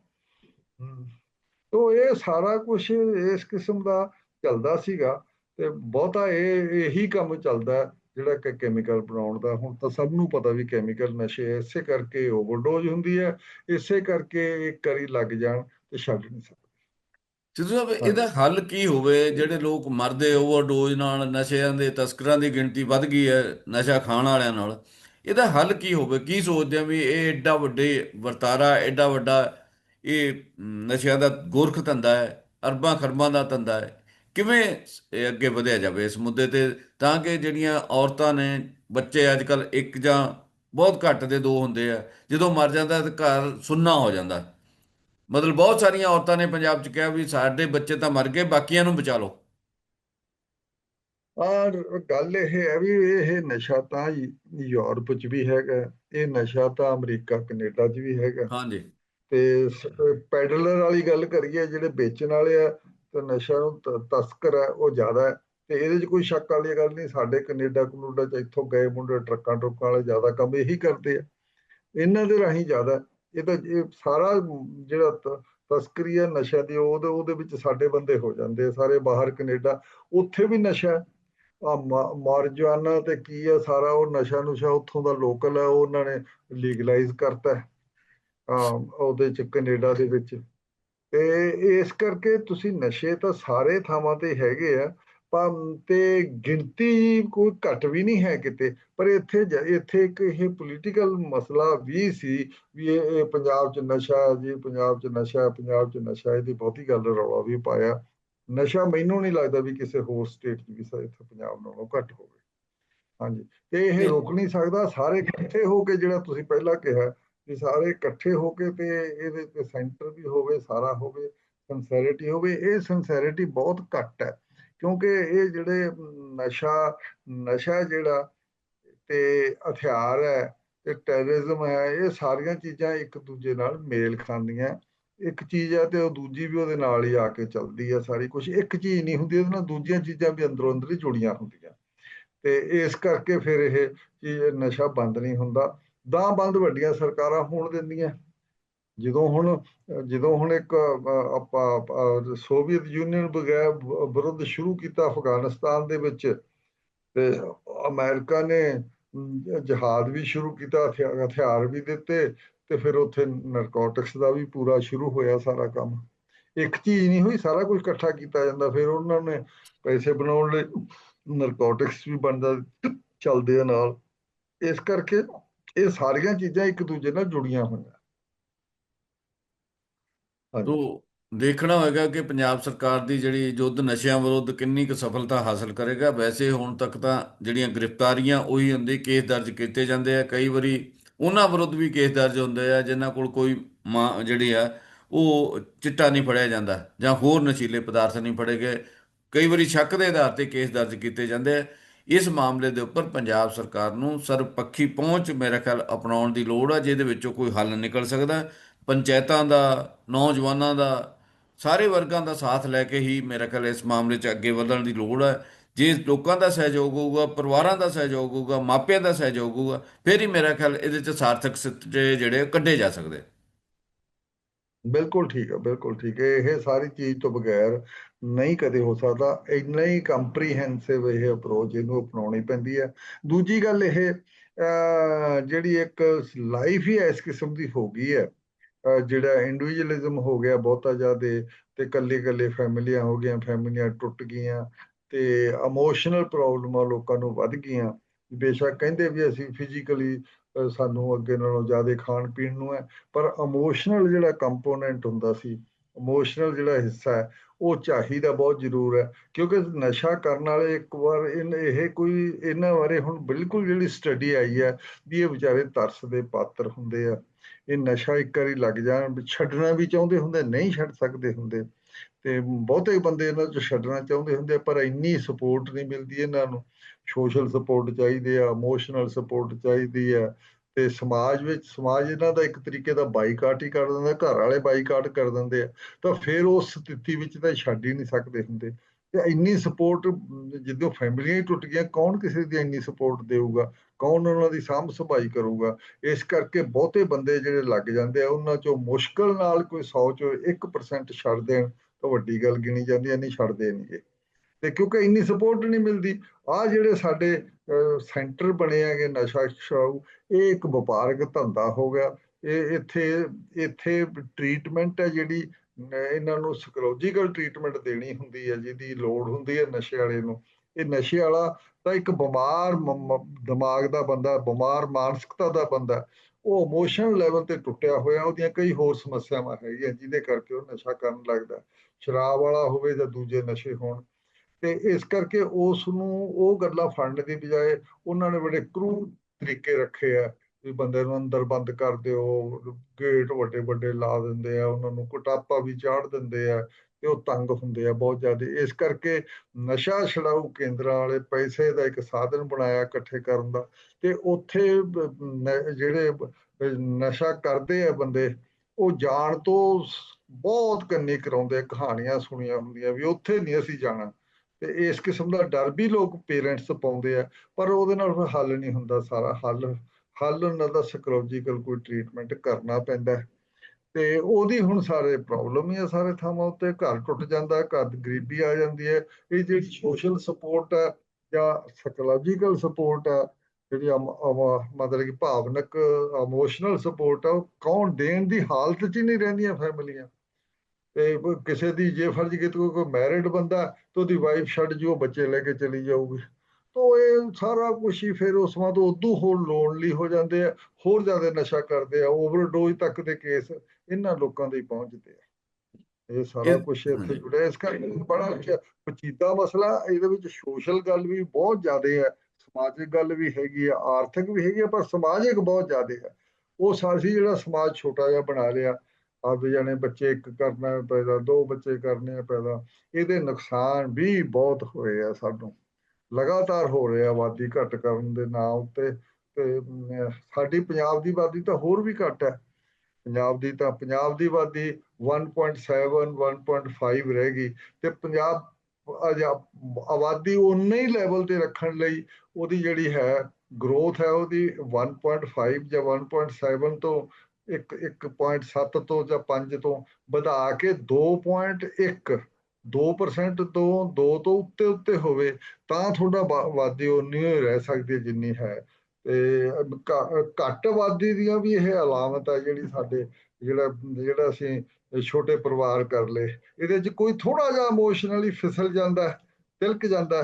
ਹਮ। ਤੋ ਇਹ ਸਾਰਾ ਕੁਝ ਇਸ ਕਿਸਮ ਦਾ ਚੱਲਦਾ ਸੀਗਾ ਤੇ ਬਹੁਤਾ ਇਹ, ਇਹੀ ਕੰਮ ਚੱਲਦਾ ਜਿਹੜਾ ਕਿ ਕੈਮੀਕਲ ਬਣਾਉਣ ਦਾ। ਹੁਣ ਤਾਂ ਸਭ ਨੂੰ ਪਤਾ ਵੀ ਕੈਮੀਕਲ ਨਸ਼ੇ ਇਸੇ ਕਰਕੇ ਓਵਰਡੋਜ਼ ਹੁੰਦੀ ਹੈ, ਇਸੇ ਕਰਕੇ ਇਹ ਕਰੀ ਲੱਗ ਜਾਣ ਤੇ ਛੱਡ ਨਹੀਂ ਸਕਦੇ। ਸਿੱਧੂ ਸਾਹਿਬ ਇਹਦਾ ਹੱਲ ਕੀ ਹੋਵੇ? ਜਿਹੜੇ ਲੋਕ ਮਰਦੇ ਓਵਰਡੋਜ਼ ਨਾਲ ਨਸ਼ਿਆਂ ਦੇ ਤਸਕਰਾਂ ਦੀ ਗਿਣਤੀ ਵੱਧ ਗਈ ਹੈ ਨਸ਼ਾ ਖਾਣ ਵਾਲਿਆਂ ਨਾਲ। ਇਹਦਾ ਹੱਲ ਕੀ ਹੋਵੇ? ਕੀ ਸੋਚਦੇ ਆ ਵੀ ਇਹ ਐਡਾ ਵੱਡੇ ਵਰਤਾਰਾ ਐਡਾ ਵੱਡਾ ਇਹ ਨਸ਼ਿਆਂ ਦਾ ਗੋਰਖ ਧੰਦਾ ਹੈ ਅਰਬਾਂ ਖਰਬਾਂ ਦਾ ਧੰਦਾ ਹੈ। ਕਿਵੇਂ ਅੱਗੇ ਵਧਿਆ ਜਾਵੇ ਇਸ ਮੁੱਦੇ ਤੇ? ਤਾਂ ਕਿ ਜਿਹੜੀਆਂ ਔਰਤਾਂ ਨੇ ਬੱਚੇ ਅੱਜ ਕੱਲ ਇੱਕ ਜਾਂ ਬਹੁਤ ਘੱਟ ਦੇ ਦੋ ਹੁੰਦੇ ਆ। ਜਦੋਂ ਮਰ ਜਾਂਦਾ ਤਾਂ ਘਰ ਸੁੰਨਾ ਹੋ ਜਾਂਦਾ। ਮਤਲਬ ਬਹੁਤ ਸਾਰੀਆਂ ਔਰਤਾਂ ਨੇ ਪੰਜਾਬ 'ਚ ਕਿਹਾ ਵੀ ਸਾਡੇ ਬੱਚੇ ਤਾਂ ਮਰ ਗਏ ਬਾਕੀਆਂ ਨੂੰ ਬਚਾ ਲਓ। ਆ ਗੱਲ ਇਹ ਹੈ ਵੀ ਇਹ ਨਸ਼ਾ ਤਾਂ ਯੂਰਪ 'ਚ ਵੀ ਹੈਗਾ ਇਹ ਨਸ਼ਾ ਤਾਂ ਅਮਰੀਕਾ ਕੈਨੇਡਾ 'ਚ ਵੀ ਹੈਗਾ। ਹਾਂਜੀ। ਤੇ ਪੈਡਲਰ ਵਾਲੀ ਗੱਲ ਕਰੀਏ ਜਿਹੜੇ ਵੇਚਣ ਵਾਲੇ ਆ ਤੇ ਨਸ਼ਾ ਨੂੰ ਤਸਕਰ ਹੈ ਉਹ ਜ਼ਿਆਦਾ ਹੈ। ਤੇ ਇਹਦੇ 'ਚ ਕੋਈ ਸ਼ੱਕ ਵਾਲੀ ਗੱਲ ਨਹੀਂ ਸਾਡੇ ਕੈਨੇਡਾ ਕਨੂਡਾ 'ਚ ਇੱਥੋਂ ਗਏ ਮੁੰਡੇ ਟਰੱਕਾਂ ਟਰੁੱਕਾਂ ਵਾਲੇ ਜ਼ਿਆਦਾ ਕੰਮ ਇਹੀ ਕਰਦੇ ਆ। ਇਹਨਾਂ ਦੇ ਰਾਹੀਂ ਜ਼ਿਆਦਾ। ਇਹ ਤਾਂ ਇਹ ਸਾਰਾ ਜਿਹੜਾ ਤ- ਤਸਕਰੀ ਹੈ ਨਸ਼ਾ ਦੀ ਉਹਦੇ ਉਹਦੇ ਵਿੱਚ ਸਾਡੇ ਬੰਦੇ ਹੋ ਜਾਂਦੇ ਆ, ਸਾਰੇ ਬਾਹਰ ਕੈਨੇਡਾ, ਉੱਥੇ ਵੀ ਨਸ਼ਾ ਆ ਮਾਰਜਵਾਨਾ ਤੇ ਕੀ ਆ ਸਾਰਾ, ਉਹ ਨਸ਼ਾ ਨੁਸ਼ਾ ਉੱਥੋਂ ਦਾ ਲੋਕਲ ਹੈ, ਉਹ ਉਹਨਾਂ ਨੇ ਲੀਗਲਾਈਜ਼ ਕਰਤਾ ਆ, ਉਹਦੇ ਚ ਕੈਨੇਡਾ ਦੇ ਵਿੱਚ। ਤੇ ਇਸ ਕਰਕੇ ਤੁਸੀਂ ਨਸ਼ੇ ਤਾਂ ਸਾਰੇ ਥਾਵਾਂ ਤੇ ਹੈਗੇ ਆ ਤੇ ਗਿਣਤੀ ਕੋਈ ਘੱਟ ਵੀ ਨਹੀਂ ਹੈ ਕਿਤੇ ਪਰ ਇੱਥੇ ਇੱਥੇ ਇੱਕ ਇਹ ਪੋਲੀਟੀਕਲ ਮਸਲਾ ਵੀ ਸੀ ਵੀ ਇਹ ਪੰਜਾਬ 'ਚ ਨਸ਼ਾ ਜੀ ਪੰਜਾਬ 'ਚ ਨਸ਼ਾ ਪੰਜਾਬ 'ਚ ਨਸ਼ਾ ਇਹਦੀ ਬਹੁਤੀ ਗੱਲ ਰੌਲਾ ਵੀ ਪਾਇਆ। ਨਸ਼ਾ ਮੈਨੂੰ ਨਹੀਂ ਲੱਗਦਾ ਵੀ ਕਿਸੇ ਹੋਰ ਸਟੇਟ 'ਚ ਵੀ ਇੱਥੇ ਪੰਜਾਬ ਨਾਲੋਂ ਘੱਟ ਹੋਵੇ। ਹਾਂਜੀ ਤੇ ਇਹ। ਰੁਕ ਨਹੀਂ ਸਕਦਾ ਸਾਰੇ ਇਕੱਠੇ ਹੋ ਕੇ ਜਿਹੜਾ ਤੁਸੀਂ ਪਹਿਲਾਂ ਕਿਹਾ ਵੀ ਸਾਰੇ ਇਕੱਠੇ ਹੋ ਕੇ ਤੇ ਇਹਦੇ ਤੇ ਸੈਂਟਰ ਵੀ ਹੋਵੇ ਸਾਰਾ ਹੋਵੇ ਸਿੰਸੈਰਿਟੀ ਹੋਵੇ ਇਹ ਸਿੰਸੈਰਿਟੀ ਬਹੁਤ ਘੱਟ ਹੈ। ਕਿਉਂਕਿ ਇਹ ਜਿਹੜੇ ਨਸ਼ਾ ਨਸ਼ਾ ਜਿਹੜਾ ਤੇ ਹਥਿਆਰ ਹੈ ਤੇ ਟੈਰਰਿਜ਼ਮ ਹੈ, ਇਹ ਸਾਰੀਆਂ ਚੀਜ਼ਾਂ ਇੱਕ ਦੂਜੇ ਨਾਲ ਮੇਲ ਖਾਂਦੀਆਂ। ਇੱਕ ਚੀਜ਼ ਹੈ ਤੇ ਉਹ ਦੂਜੀ ਵੀ ਉਹਦੇ ਨਾਲ ਹੀ ਆ ਕੇ ਚੱਲਦੀ ਹੈ ਸਾਰੀ ਕੁਝ ਇੱਕ ਚੀਜ਼ ਨਹੀਂ ਹੁੰਦੀ, ਉਹਦੇ ਨਾਲ ਦੂਜੀਆਂ ਚੀਜ਼ਾਂ ਵੀ ਅੰਦਰੋਂ ਅੰਦਰ ਹੀ ਜੁੜੀਆਂ ਹੁੰਦੀਆਂ। ਤੇ ਇਸ ਕਰਕੇ ਫਿਰ ਇਹ ਚੀਜ਼, ਨਸ਼ਾ ਬੰਦ ਨਹੀਂ ਹੁੰਦਾ। ਤਾਂ ਬੰਦ ਵੱਡੀਆਂ ਸਰਕਾਰਾਂ ਹੋਣ ਦਿੰਦੀਆਂ। ਜਦੋਂ ਹੁਣ ਜਦੋਂ ਹੁਣ ਇੱਕ ਆਪਾਂ ਸੋਵੀਅਤ ਯੂਨੀਅਨ ਬਗੈਰ ਵਿਰੁੱਧ ਸ਼ੁਰੂ ਕੀਤਾ ਅਫਗਾਨਿਸਤਾਨ ਦੇ ਵਿੱਚ ਤੇ ਅਮਰੀਕਾ ਨੇ ਜਹਾਦ ਵੀ ਸ਼ੁਰੂ ਕੀਤਾ, ਹਥਿਆ- ਹਥਿਆਰ ਵੀ ਦਿੱਤੇ ਤੇ ਫਿਰ ਉੱਥੇ ਨਰਕੋਟਿਕਸ ਦਾ ਵੀ ਪੂਰਾ ਸ਼ੁਰੂ ਹੋਇਆ ਸਾਰਾ ਕੰਮ। ਇੱਕ ਚੀਜ਼ ਨਹੀਂ ਹੋਈ, ਸਾਰਾ ਕੁਝ ਇਕੱਠਾ ਕੀਤਾ ਜਾਂਦਾ, ਫਿਰ ਉਹਨਾਂ ਨੇ ਪੈਸੇ ਬਣਾਉਣ ਲਈ ਨਰਕੋਟਿਕਸ ਵੀ ਬਣਦਾ, ਚੱਲਦੇ ਨਾਲ। ਇਸ ਕਰਕੇ ਇਹ ਸਾਰੀਆਂ ਚੀਜ਼ਾਂ ਇੱਕ ਦੂਜੇ ਨਾਲ ਜੁੜੀਆਂ ਹੋਈਆਂ। ਤੋ ਦੇਖਣਾ ਹੋਏਗਾ ਕਿ ਪੰਜਾਬ ਸਰਕਾਰ ਦੀ ਜਿਹੜੀ ਯੁੱਧ ਨਸ਼ਿਆਂ ਵਿਰੁੱਧ ਕਿੰਨੀ ਕੁ ਸਫਲਤਾ ਹਾਸਲ ਕਰੇਗਾ। ਵੈਸੇ ਹੁਣ ਤੱਕ ਤਾਂ ਜਿਹੜੀਆਂ ਗ੍ਰਿਫਤਾਰੀਆਂ ਉਹੀ ਹੁੰਦੀ, ਕੇਸ ਦਰਜ ਕੀਤੇ ਜਾਂਦੇ ਆ। ਕਈ ਵਾਰੀ ਉਹਨਾਂ ਵਿਰੁੱਧ ਵੀ ਕੇਸ ਦਰਜ ਹੁੰਦੇ ਆ, ਜਿਨ੍ਹਾਂ ਕੋਲ ਕੋਈ ਮਾਂ ਜਿਹੜੀ ਆ, ਉਹ ਚਿੱਟਾ ਨਹੀਂ ਫੜਿਆ ਜਾਂਦਾ ਜਾਂ ਹੋਰ ਨਸ਼ੀਲੇ ਪਦਾਰਥ ਨਹੀਂ ਫੜੇ ਗਏ। ਕਈ ਵਾਰੀ ਸ਼ੱਕ ਦੇ ਆਧਾਰ ਤੇ ਕੇਸ ਦਰਜ ਕੀਤੇ ਜਾਂਦੇ ਆ। ਇਸ ਮਾਮਲੇ ਦੇ ਉੱਪਰ ਪੰਜਾਬ ਸਰਕਾਰ ਨੂੰ ਸਰਬਪੱਖੀ ਪਹੁੰਚ ਮੇਰਾ ਖਿਆਲ ਅਪਣਾਉਣ ਦੀ ਲੋੜ ਆ, ਜਿਹਦੇ ਵਿੱਚੋਂ ਕੋਈ ਹੱਲ ਨਿਕਲ ਸਕਦਾ। ਪੰਚਾਇਤਾਂ ਦਾ ਨੌਜਵਾਨਾਂ ਦਾ ਸਾਰੇ ਵਰਗਾਂ ਦਾ ਸਾਥ ਲੈ ਕੇ ਹੀ ਮੇਰਾ ਖਿਆਲ ਇਸ ਮਾਮਲੇ 'ਚ ਅੱਗੇ ਵਧਣ ਦੀ ਲੋੜ ਹੈ। ਜੇ ਲੋਕਾਂ ਦਾ ਸਹਿਯੋਗ ਹੋਊਗਾ ਪਰਿਵਾਰਾਂ ਦਾ ਸਹਿਯੋਗ ਹੋਊਗਾ ਮਾਪਿਆਂ ਦਾ ਸਹਿਯੋਗ ਹੋਊਗਾ ਫਿਰ ਹੀ ਮੇਰਾ ਖਿਆਲ ਇਹਦੇ 'ਚ ਸਾਰਥਕ ਸਿੱਟੇ ਜਿਹੜੇ ਕੱਢੇ ਜਾ ਸਕਦੇ। ਬਿਲਕੁਲ ਠੀਕ ਹੈ ਬਿਲਕੁਲ ਠੀਕ ਹੈ ਇਹ ਸਾਰੀ ਚੀਜ਼ ਤੋਂ ਬਗੈਰ ਨਹੀਂ ਕਦੇ ਹੋ ਸਕਦਾ। ਇੰਨਾ ਹੀ ਕੰਪਰੀਹੈਂਸਿਵ ਇਹ ਅਪਰੋਚ ਇਹਨੂੰ ਅਪਣਾਉਣੀ ਪੈਂਦੀ ਹੈ ਦੂਜੀ ਗੱਲ ਇਹ ਅਹ, ਜਿਹੜੀ ਇੱਕ ਲਾਈਫ ਹੀ ਇਸ ਕਿਸਮ ਦੀ ਹੋ ਗਈ ਹੈ ਜਿਹੜਾ ਇੰਡੀਵਿਜੂਅਲਿਜ਼ਮ ਹੋ ਗਿਆ ਬਹੁਤਾ ਜ਼ਿਆਦਾ ਤੇ ਇਕੱਲੇ ਇਕੱਲੇ ਫੈਮਲੀਆਂ ਹੋ ਗਈਆਂ, ਫੈਮਲੀਆਂ ਟੁੱਟ ਗਈਆਂ ਤੇ ਇਮੋਸ਼ਨਲ ਪ੍ਰੋਬਲਮਾਂ ਲੋਕਾਂ ਨੂੰ ਵੱਧ ਗਈਆਂ। ਬੇਸ਼ੱਕ ਕਹਿੰਦੇ ਵੀ ਅਸੀਂ ਫਿਜ਼ੀਕਲੀ ਸਾਨੂੰ ਅੱਗੇ ਨਾਲੋਂ ਜ਼ਿਆਦਾ ਖਾਣ ਪੀਣ ਨੂੰ ਹੈ, ਪਰ ਇਮੋਸ਼ਨਲ ਜਿਹੜਾ ਕੰਪੋਨੈਂਟ ਹੁੰਦਾ ਸੀ ਇਮੋਸ਼ਨਲ ਜਿਹੜਾ ਹਿੱਸਾ ਹੈ ਉਹ ਚਾਹੀਦਾ ਬਹੁਤ ਜ਼ਰੂਰ ਹੈ, ਕਿਉਂਕਿ ਨਸ਼ਾ ਕਰਨ ਵਾਲੇ ਇੱਕ ਵਾਰ ਇਨ- ਇਹ ਕੋਈ ਇਹਨਾਂ ਬਾਰੇ ਹੁਣ ਬਿਲਕੁਲ ਜਿਹੜੀ ਸਟੱਡੀ ਆਈ ਹੈ ਵੀ ਇਹ ਵਿਚਾਰੇ ਤਰਸ ਦੇ ਪਾਤਰ ਹੁੰਦੇ ਆ। ਇਹ ਨਸ਼ਾ ਇੱਕ ਵਾਰੀ ਲੱਗ ਜਾਣ ਛੱਡਣਾ ਵੀ ਚਾਹੁੰਦੇ ਹੁੰਦੇ, ਨਹੀਂ ਛੱਡ ਸਕਦੇ ਹੁੰਦੇ। ਤੇ ਬਹੁਤੇ ਬੰਦੇ ਇਹਨਾਂ ਚ ਛੱਡਣਾ ਚਾਹੁੰਦੇ ਹੁੰਦੇ ਪਰ ਇੰਨੀ ਸਪੋਰਟ ਨਹੀਂ ਮਿਲਦੀ ਇਹਨਾਂ ਨੂੰ। ਸੋਸ਼ਲ ਸਪੋਰਟ ਚਾਹੀਦੀ ਆ ਇਮੋਸ਼ਨਲ ਸਪੋਰਟ ਚਾਹੀਦੀ ਆ ਤੇ ਸਮਾਜ ਵਿੱਚ, ਸਮਾਜ ਇਹਨਾਂ ਦਾ ਇੱਕ ਤਰੀਕੇ ਦਾ ਬਾਈਕਾਟ ਹੀ ਕਰ ਦਿੰਦਾ, ਘਰ ਵਾਲੇ ਬਾਈਕਾਟ ਕਰ ਦਿੰਦੇ ਆ, ਤਾਂ ਫਿਰ ਉਸ ਸਥਿਤੀ ਵਿੱਚ ਤਾਂ ਛੱਡ ਹੀ ਨਹੀਂ ਸਕਦੇ ਹੁੰਦੇ। ਤੇ ਇੰਨੀ ਸਪੋਰਟ ਜਦੋਂ ਫੈਮਲੀਆਂ ਹੀ ਟੁੱਟ ਗਈਆਂ, ਕੌਣ ਕਿਸੇ ਦੀ ਇੰਨੀ ਸਪੋਰਟ ਦੇਊਗਾ? ਕੌਣ ਉਹਨਾਂ ਦੀ ਸਾਂਭ ਸੰਭਾਈ ਕਰੂਗਾ? ਇਸ ਕਰਕੇ ਬਹੁਤੇ ਬੰਦੇ ਜਿਹੜੇ ਲੱਗ ਜਾਂਦੇ ਆ, ਉਹਨਾਂ ਚੋਂ ਮੁਸ਼ਕਲ ਨਾਲ ਕੋਈ 100 ਚੋਂ 1% ਛੱਡ ਦੇਣ, ਤਾਂ ਵੱਡੀ ਗੱਲ ਗਿਣੀ ਜਾਂਦੀ ਹੈ ਨਹੀਂ ਛੱਡਦੇ ਨਹੀਂਗੇ। ਤੇ ਕਿਉਂਕਿ ਇੰਨੀ ਸਪੋਰਟ ਨਹੀਂ ਮਿਲਦੀ। ਆ ਜਿਹੜੇ ਸਾਡੇ ਸੈਂਟਰ ਬਣੇ ਹੈਗੇ ਨਸ਼ਾ ਛੁਡਾਊ, ਇਹ ਇੱਕ ਵਪਾਰਕ ਧੰਦਾ ਹੋ ਗਿਆ। ਇਹ ਇੱਥੇ ਇੱਥੇ ਟ੍ਰੀਟਮੈਂਟ ਹੈ ਜਿਹੜੀ ਇਹਨਾਂ ਨੂੰ ਸਾਈਕੋਲੋਜੀਕਲ ਟ੍ਰੀਟਮੈਂਟ ਦੇਣੀ ਹੁੰਦੀ ਹੈ, ਜਿਹਦੀ ਲੋੜ ਹੁੰਦੀ ਹੈ ਨਸ਼ੇ ਵਾਲੇ ਨੂੰ। ਇਹ ਨਸ਼ੇ ਵਾਲਾ ਤਾਂ ਇੱਕ ਬਿਮਾਰ ਦਿਮਾਗ ਦਾ ਬੰਦਾ, ਬਿਮਾਰ ਮਾਨਸਿਕਤਾ ਦਾ ਬੰਦਾ ਉਹ ਇਮੋਸ਼ਨਲ ਲੈਵਲ ਤੇ ਟੁੱਟਿਆ ਹੋਇਆ, ਉਹਦੀਆਂ ਕਈ ਹੋਰ ਸਮੱਸਿਆਵਾਂ ਹੈਗੀਆਂ, ਜਿਹਦੇ ਕਰਕੇ ਉਹ ਨਸ਼ਾ ਕਰਨ ਲੱਗਦਾ ਸ਼ਰਾਬ ਵਾਲਾ ਹੋਵੇ ਜਾਂ ਦੂਜੇ ਨਸ਼ੇ ਹੋਣ ਤੇ ਇਸ ਕਰਕੇ ਉਸ ਨੂੰ ਉਹ ਗੱਲਾਂ ਫੜਨ ਦੀ ਬਜਾਏ ਉਹਨਾਂ ਨੇ ਬੜੇ ਕਰੂ ਤਰੀਕੇ ਰੱਖੇ ਆ ਵੀ ਬੰਦੇ ਨੂੰ ਅੰਦਰ ਬੰਦ ਕਰ ਦਿਓ ਗੇਟ ਵੱਡੇ ਵੱਡੇ ਲਾ ਦਿੰਦੇ ਆ ਉਹਨਾਂ ਨੂੰ ਕੁਟਾਪਾ ਵੀ ਚਾੜ ਦਿੰਦੇ ਆ ਤੇ ਉਹ ਤੰਗ ਹੁੰਦੇ ਆ ਬਹੁਤ ਜ਼ਿਆਦਾ। ਇਸ ਕਰਕੇ ਨਸ਼ਾ ਛਡਾਊ ਕੇਂਦਰਾਂ ਵਾਲੇ ਪੈਸੇ ਦਾ ਇੱਕ ਸਾਧਨ ਬਣਾਇਆ ਇਕੱਠੇ ਕਰਨ ਦਾ ਤੇ ਉੱਥੇ ਜਿਹੜੇ ਨਸ਼ਾ ਕਰਦੇ ਆ ਬੰਦੇ ਉਹ ਜਾਣ ਤੋਂ ਬਹੁਤ ਕੰਨੀ ਕਰਾਉਂਦੇ ਆ, ਕਹਾਣੀਆਂ ਸੁਣੀਆਂ ਹੁੰਦੀਆਂ ਵੀ ਉੱਥੇ ਨਹੀਂ ਅਸੀਂ ਜਾਣਾ। ਤੇ ਇਸ ਕਿਸਮ ਦਾ ਡਰ ਵੀ ਲੋਕ ਪੇਰੈਂਟਸ ਪਾਉਂਦੇ ਆ ਪਰ ਉਹਦੇ ਨਾਲ ਫਿਰ ਹੱਲ ਨਹੀਂ ਹੁੰਦਾ ਸਾਰਾ ਹੱਲ ਹੱਲ ਉਹਨਾਂ ਦਾ ਸਾਈਕੋਲੋਜੀਕਲ ਕੋਈ ਟ੍ਰੀਟਮੈਂਟ ਕਰਨਾ ਪੈਂਦਾ। ਤੇ ਉਹਦੀ ਹੁਣ ਸਾਰੇ ਪ੍ਰੋਬਲਮ ਹੀ ਆ ਸਾਰੇ ਥਾਵਾਂ ਉੱਤੇ ਘਰ ਟੁੱਟ ਜਾਂਦਾ ਘਰ ਗਰੀਬੀ ਆ ਜਾਂਦੀ ਹੈ ਇਹ ਜਿਹੜੀ ਸੋਸ਼ਲ ਸਪੋਰਟ ਹੈ ਜਾਂ ਸਾਈਕੋਲੋਜੀਕਲ ਸਪੋਰਟ ਹੈ ਜਿਹੜੀ ਮਤਲਬ ਕਿ ਭਾਵਨਕ ਇਮੋਸ਼ਨਲ ਸਪੋਰਟ ਆ ਉਹ ਕੌਣ ਦੇਣ ਦੀ ਹਾਲਤ 'ਚ ਹੀ ਨਹੀਂ ਰਹਿੰਦੀਆਂ ਫੈਮਲੀਆਂ ਤੇ ਕਿਸੇ ਦੀ ਜੇ ਫਰਜ਼ ਕੀਤੇ ਕੋਈ ਮੈਰਿਡ ਬੰਦਾ ਤੇ ਉਹਦੀ ਵਾਈਫ ਛੱਡ ਜੂ ਉਹ ਬੱਚੇ ਲੈ ਕੇ ਚਲੀ ਜਾਊਗੀ। ਤੋ ਇਹ ਸਾਰਾ ਕੁਝ ਹੀ ਫਿਰ ਉਸ ਵਾਂ ਤੋਂ ਉਦੋਂ ਹੋਰ ਲੋਨਲੀ ਹੋ ਜਾਂਦੇ ਆ ਹੋਰ ਜ਼ਿਆਦਾ ਨਸ਼ਾ ਕਰਦੇ ਆ ਓਵਰਡੋਜ਼ ਤੱਕ ਦੇ ਕੇਸ ਇਹਨਾਂ ਲੋਕਾਂ ਦੇ ਹੀ ਪਹੁੰਚਦੇ ਆ। ਇਹ ਸਾਰਾ ਕੁਝ ਇੱਥੇ। ਜੁੜਿਆ। ਇਸ ਕਰਕੇ ਬੜਾ ਪੇਚੀਦਾ ਮਸਲਾ ਇਹਦੇ ਵਿੱਚ ਸੋਸ਼ਲ ਗੱਲ ਵੀ ਬਹੁਤ ਜ਼ਿਆਦਾ ਹੈ ਸਮਾਜਿਕ ਗੱਲ ਵੀ ਹੈਗੀ ਆ ਆਰਥਿਕ ਵੀ ਹੈਗੀ ਆ ਪਰ ਸਮਾਜਿਕ ਬਹੁਤ ਜ਼ਿਆਦਾ ਹੈ ਉਹ ਸਾਸੀ ਜਿਹੜਾ ਸਮਾਜ ਛੋਟਾ ਜਿਹਾ ਬਣਾ ਲਿਆ ਆਪਦੇ ਜਾਣੇ ਬੱਚੇ ਇੱਕ ਕਰਨਾ ਪੈਦਾ, ਦੋ ਬੱਚੇ ਕਰਨੇ ਪੈਦਾ, ਇਹਦੇ ਨੁਕਸਾਨ ਵੀ ਬਹੁਤ ਹੋਏ ਆ ਸਾਨੂੰ। ਲਗਾਤਾਰ ਹੋ ਰਿਹਾ ਆਬਾਦੀ ਘੱਟ ਕਰਨ ਦੇ ਨਾਂ ਉੱਤੇ ਤੇ ਸਾਡੀ ਪੰਜਾਬ ਦੀ ਆਬਾਦੀ ਤਾਂ ਹੋਰ ਵੀ ਘੱਟ ਹੈ। ਪੰਜਾਬ ਦੀ ਤਾਂ, ਪੰਜਾਬ ਦੀ ਆਬਾਦੀ 1.7 1.5 ਰਹਿ ਗਈ ਤੇ ਪੰਜਾਬ ਅਜਾ- ਆਬਾਦੀ ਉਨੇ ਹੀ ਲੈਵਲ ਤੇ ਰੱਖਣ ਲਈ ਉਹਦੀ ਜਿਹੜੀ ਹੈ ਗਰੋਥ ਹੈ, ਉਹਦੀ 1.5 ਜਾਂ 1.7 ਤੋਂ ਇੱਕ 1.7 ਤੋਂ ਜਾਂ 5 ਤੋਂ ਵਧਾ ਕੇ 2.1 2% ਤੋਂ 2 ਤੋਂ ਉੱਤੇ ਉੱਤੇ ਹੋਵੇ, ਤਾਂ ਤੁਹਾਡਾ ਆਬਾ- ਆਬਾਦੀ ਉਨੀ ਹੀ ਰਹਿ ਸਕਦੀ ਹੈ ਜਿੰਨੀ ਹੈ। ਤੇ ਘੱਟ ਆਬਾਦੀ ਦੀਆਂ ਵੀ ਇਹ ਅਲਾਮਤ ਹੈ ਜਿਹੜੀ ਸਾਡੇ, ਜਿਹੜਾ ਜਿਹੜਾ ਅਸੀਂ ਛੋਟੇ ਪਰਿਵਾਰ ਕਰ ਲਏ। ਇਹਦੇ 'ਚ ਕੋਈ ਥੋੜਾ ਜਿਹਾ ਇਮੋਸ਼ਨਲੀ ਫਿਸਲ ਜਾਂਦਾ, ਤਿਲਕ ਜਾਂਦਾ।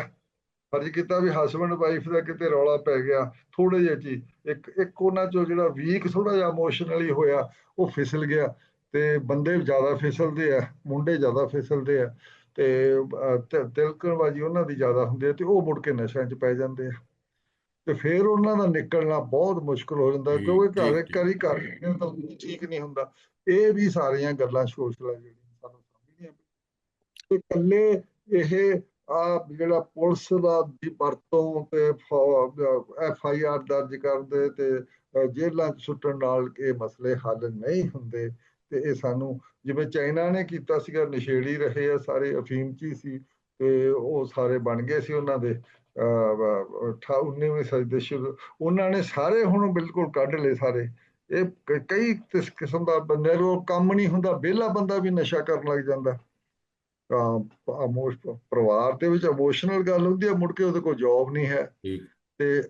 ਫਰਜ਼ ਕੀਤਾ ਵੀ ਹਸਬੰਡ ਵਾਈਫ ਦਾ ਕਿਤੇ ਰੌਲਾ ਪੈ ਗਿਆ ਥੋੜੇ ਜਿਹੇ ਚ। ਇੱਕ ਇੱਕ ਉਹਨਾਂ ਚੋਂ ਜਿਹੜਾ ਵੀਕ ਥੋੜਾ ਜਿਹਾ ਇਮੋਸ਼ਨਲੀ ਹੋਇਆ ਉਹ ਫਿਸਲ ਗਿਆ ਤੇ ਬੰਦੇ ਜ਼ਿਆਦਾ ਫਿਸਲਦੇ ਆ ਮੁੰਡੇ ਜ਼ਿਆਦਾ ਫਿਸਲਦੇ ਆ ਤੇ ਤਿਲਕਣਬਾਜ਼ੀ ਉਹਨਾਂ ਦੀ ਜ਼ਿਆਦਾ ਹੁੰਦੀ ਹੈ ਤੇ ਉਹ ਮੁੜ ਕੇ ਨਸ਼ਿਆਂ 'ਚ ਪੈ ਜਾਂਦੇ ਆ। ਤੇ ਫਿਰ ਉਹਨਾਂ ਦਾ ਨਿਕਲਣਾ ਬਹੁਤ ਮੁਸ਼ਕਲ ਹੋ ਜਾਂਦਾ ਕਿਉਂਕਿ ਘਰ ਇੱਕ ਵਾਰੀ ਘਰ ਤਾਂ ਠੀਕ ਨਹੀਂ ਹੁੰਦਾ। ਇਹ ਵੀ ਸਾਰੀਆਂ ਗੱਲਾਂ ਸੋਸ਼ਲ ਆ ਜਿਹੜੀਆਂ ਸਾਨੂੰ ਸਮਝਦੀਆਂ ਤੇ ਇਕੱਲੇ ਇਹ ਆ ਜਿਹੜਾ ਪੁਲਿਸ ਦਾ ਦੀ ਵਰਤੋਂ ਤੇ ਐਫ ਆਈ ਆਰ ਦਰਜ ਕਰਦੇ ਤੇ ਅਹ, ਜੇਲ੍ਹਾਂ 'ਚ ਸੁੱਟਣ ਨਾਲ ਇਹ ਮਸਲੇ ਹੱਲ ਨਹੀਂ ਹੁੰਦੇ। ਤੇ ਇਹ ਸਾਨੂੰ ਜਿਵੇਂ ਚਾਈਨਾ ਨੇ ਕੀਤਾ ਸੀਗਾ ਨਸ਼ੇੜੀ ਰਹੇ ਆ ਸਾਰੇ ਅਫੀਮ 'ਚ ਹੀ ਸੀ ਤੇ ਉਹ ਸਾਰੇ ਬਣ ਗਏ ਸੀ ਉਹਨਾਂ ਦੇ ਅਹ, ਵ- 19ਵੀਂ ਸਦੀ ਦੇ ਸ਼ੁਰੂ। ਉਹਨਾਂ ਨੇ ਸਾਰੇ ਹੁਣ ਬਿਲਕੁਲ ਕੱਢ ਲਏ ਸਾਰੇ। ਇਹ ਕਈ ਕਿਸਮ ਦਾ ਬੰਦੇ ਕੰਮ ਨਹੀਂ ਹੁੰਦਾ ਵਿਹਲਾ ਬੰਦਾ ਵੀ ਨਸ਼ਾ ਕਰਨ ਲੱਗ ਜਾਂਦਾ। ਅਮੋਸ਼ ਪਰਿਵਾਰ ਦੇ ਵਿੱਚ ਇਮੋਸ਼ਨਲ ਗੱਲ ਹੁੰਦੀ ਹੈ ਮੁੜ ਕੇ ਉਹਦੇ ਕੋਲ ਜੌਬ ਨਹੀਂ ਹੈ। ਤੇ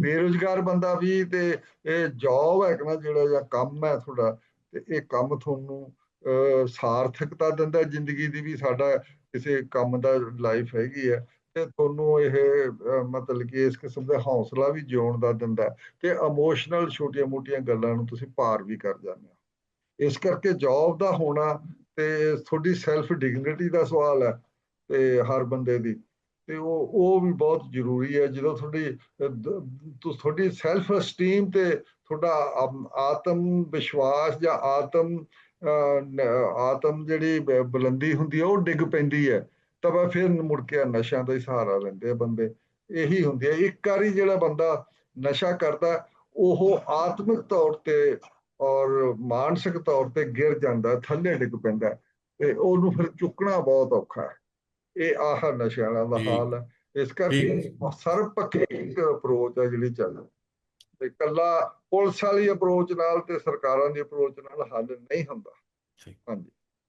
ਬੇਰੁਜ਼ਗਾਰ ਬੰਦਾ ਵੀ ਤੇ ਇਹ ਜੌਬ ਹੈ ਕਿ ਨਾ ਜਿਹੜਾ ਜਾਂ ਕੰਮ ਹੈ ਤੁਹਾਡਾ ਤੇ ਇਹ ਕੰਮ ਤੁਹਾਨੂੰ ਸਾਰਥਕਤਾ ਦਿੰਦਾ ਜ਼ਿੰਦਗੀ ਦੀ ਵੀ ਸਾਡਾ ਕਿਸੇ ਕੰਮ ਦਾ ਲਾਈਫ ਹੈਗੀ ਹੈ। ਤੇ ਤੁਹਾਨੂੰ ਇਹ ਮਤਲਬ ਕਿ ਇਸ ਕਿਸਮ ਦਾ ਹੌਸਲਾ ਵੀ ਜਿਉਣ ਦਾ ਦਿੰਦਾ ਤੇ ਇਮੋਸ਼ਨਲ ਛੋਟੀਆਂ-ਮੋਟੀਆਂ ਗੱਲਾਂ ਨੂੰ ਤੁਸੀਂ ਪਾਰ ਵੀ ਕਰ ਜਾਂਦੇ ਹੋ। ਇਸ ਕਰਕੇ ਜੌਬ ਦਾ ਹੋਣਾ ਤੇ ਤੁਹਾਡੀ ਸੈਲਫ ਡਿਗਨਿਟੀ ਦਾ ਸਵਾਲ ਹੈ ਤੇ ਹਰ ਬੰਦੇ ਦੀ। ਤੇ ਉਹ ਉਹ ਵੀ ਬਹੁਤ ਜ਼ਰੂਰੀ ਹੈ। ਜਦੋਂ ਤੁਹਾਡੀ ਤੁਹਾਡੀ ਸੈਲਫ ਅਸਟੀਮ ਤੇ ਤੁਹਾਡਾ ਆਤਮ ਵਿਸ਼ਵਾਸ ਜਾਂ ਆਤਮ ਅਹ, ਆਤਮ ਜਿਹੜੀ ਬੁਲੰਦੀ ਹੁੰਦੀ ਹੈ ਉਹ ਡਿੱਗ ਪੈਂਦੀ ਹੈ। ਤਾਂ ਬਸ ਫਿਰ ਮੁੜ ਕੇ ਨਸ਼ਿਆਂ ਦਾ ਹੀ ਸਹਾਰਾ ਲੈਂਦੇ ਆ ਬੰਦੇ। ਇਹੀ ਹੁੰਦੀ ਹੈ। ਇੱਕ ਵਾਰੀ ਜਿਹੜਾ ਬੰਦਾ ਨਸ਼ਾ ਕਰਦਾ ਉਹ ਆਤਮਿਕ ਤੌਰ ਤੇ ਔਰ ਮਾਨਸਿਕ ਤੌਰ ਤੇ ਗਿਰ ਜਾਂਦਾ ਥੱਲੇ ਡਿੱਗ ਪੈਂਦਾ ਤੇ ਉਹਨੂੰ ਫਿਰ ਚੁੱਕਣਾ ਬਹੁਤ ਔਖਾ ਹੈ। ਇਹ ਆਹ ਨਸ਼ਿਆਂ ਦਾ। ਹਾਲ ਹੈ। ਇਸ ਕਰਕੇ ਸਰਬਪੱਖੀ ਅਪਰੋਚ ਹੈ ਜਿਹੜੀ ਚੱਲ ਤੇ ਕੱਲਾ ਪੁਲਿਸ ਵਾਲੀ ਅਪਰੋਚ ਨਾਲ ਤੇ ਸਰਕਾਰਾਂ ਦੀ ਅਪਰੋਚ ਨਾਲ ਹੱਲ ਨਹੀਂ ਹੁੰਦਾ। ਹਾਂਜੀ।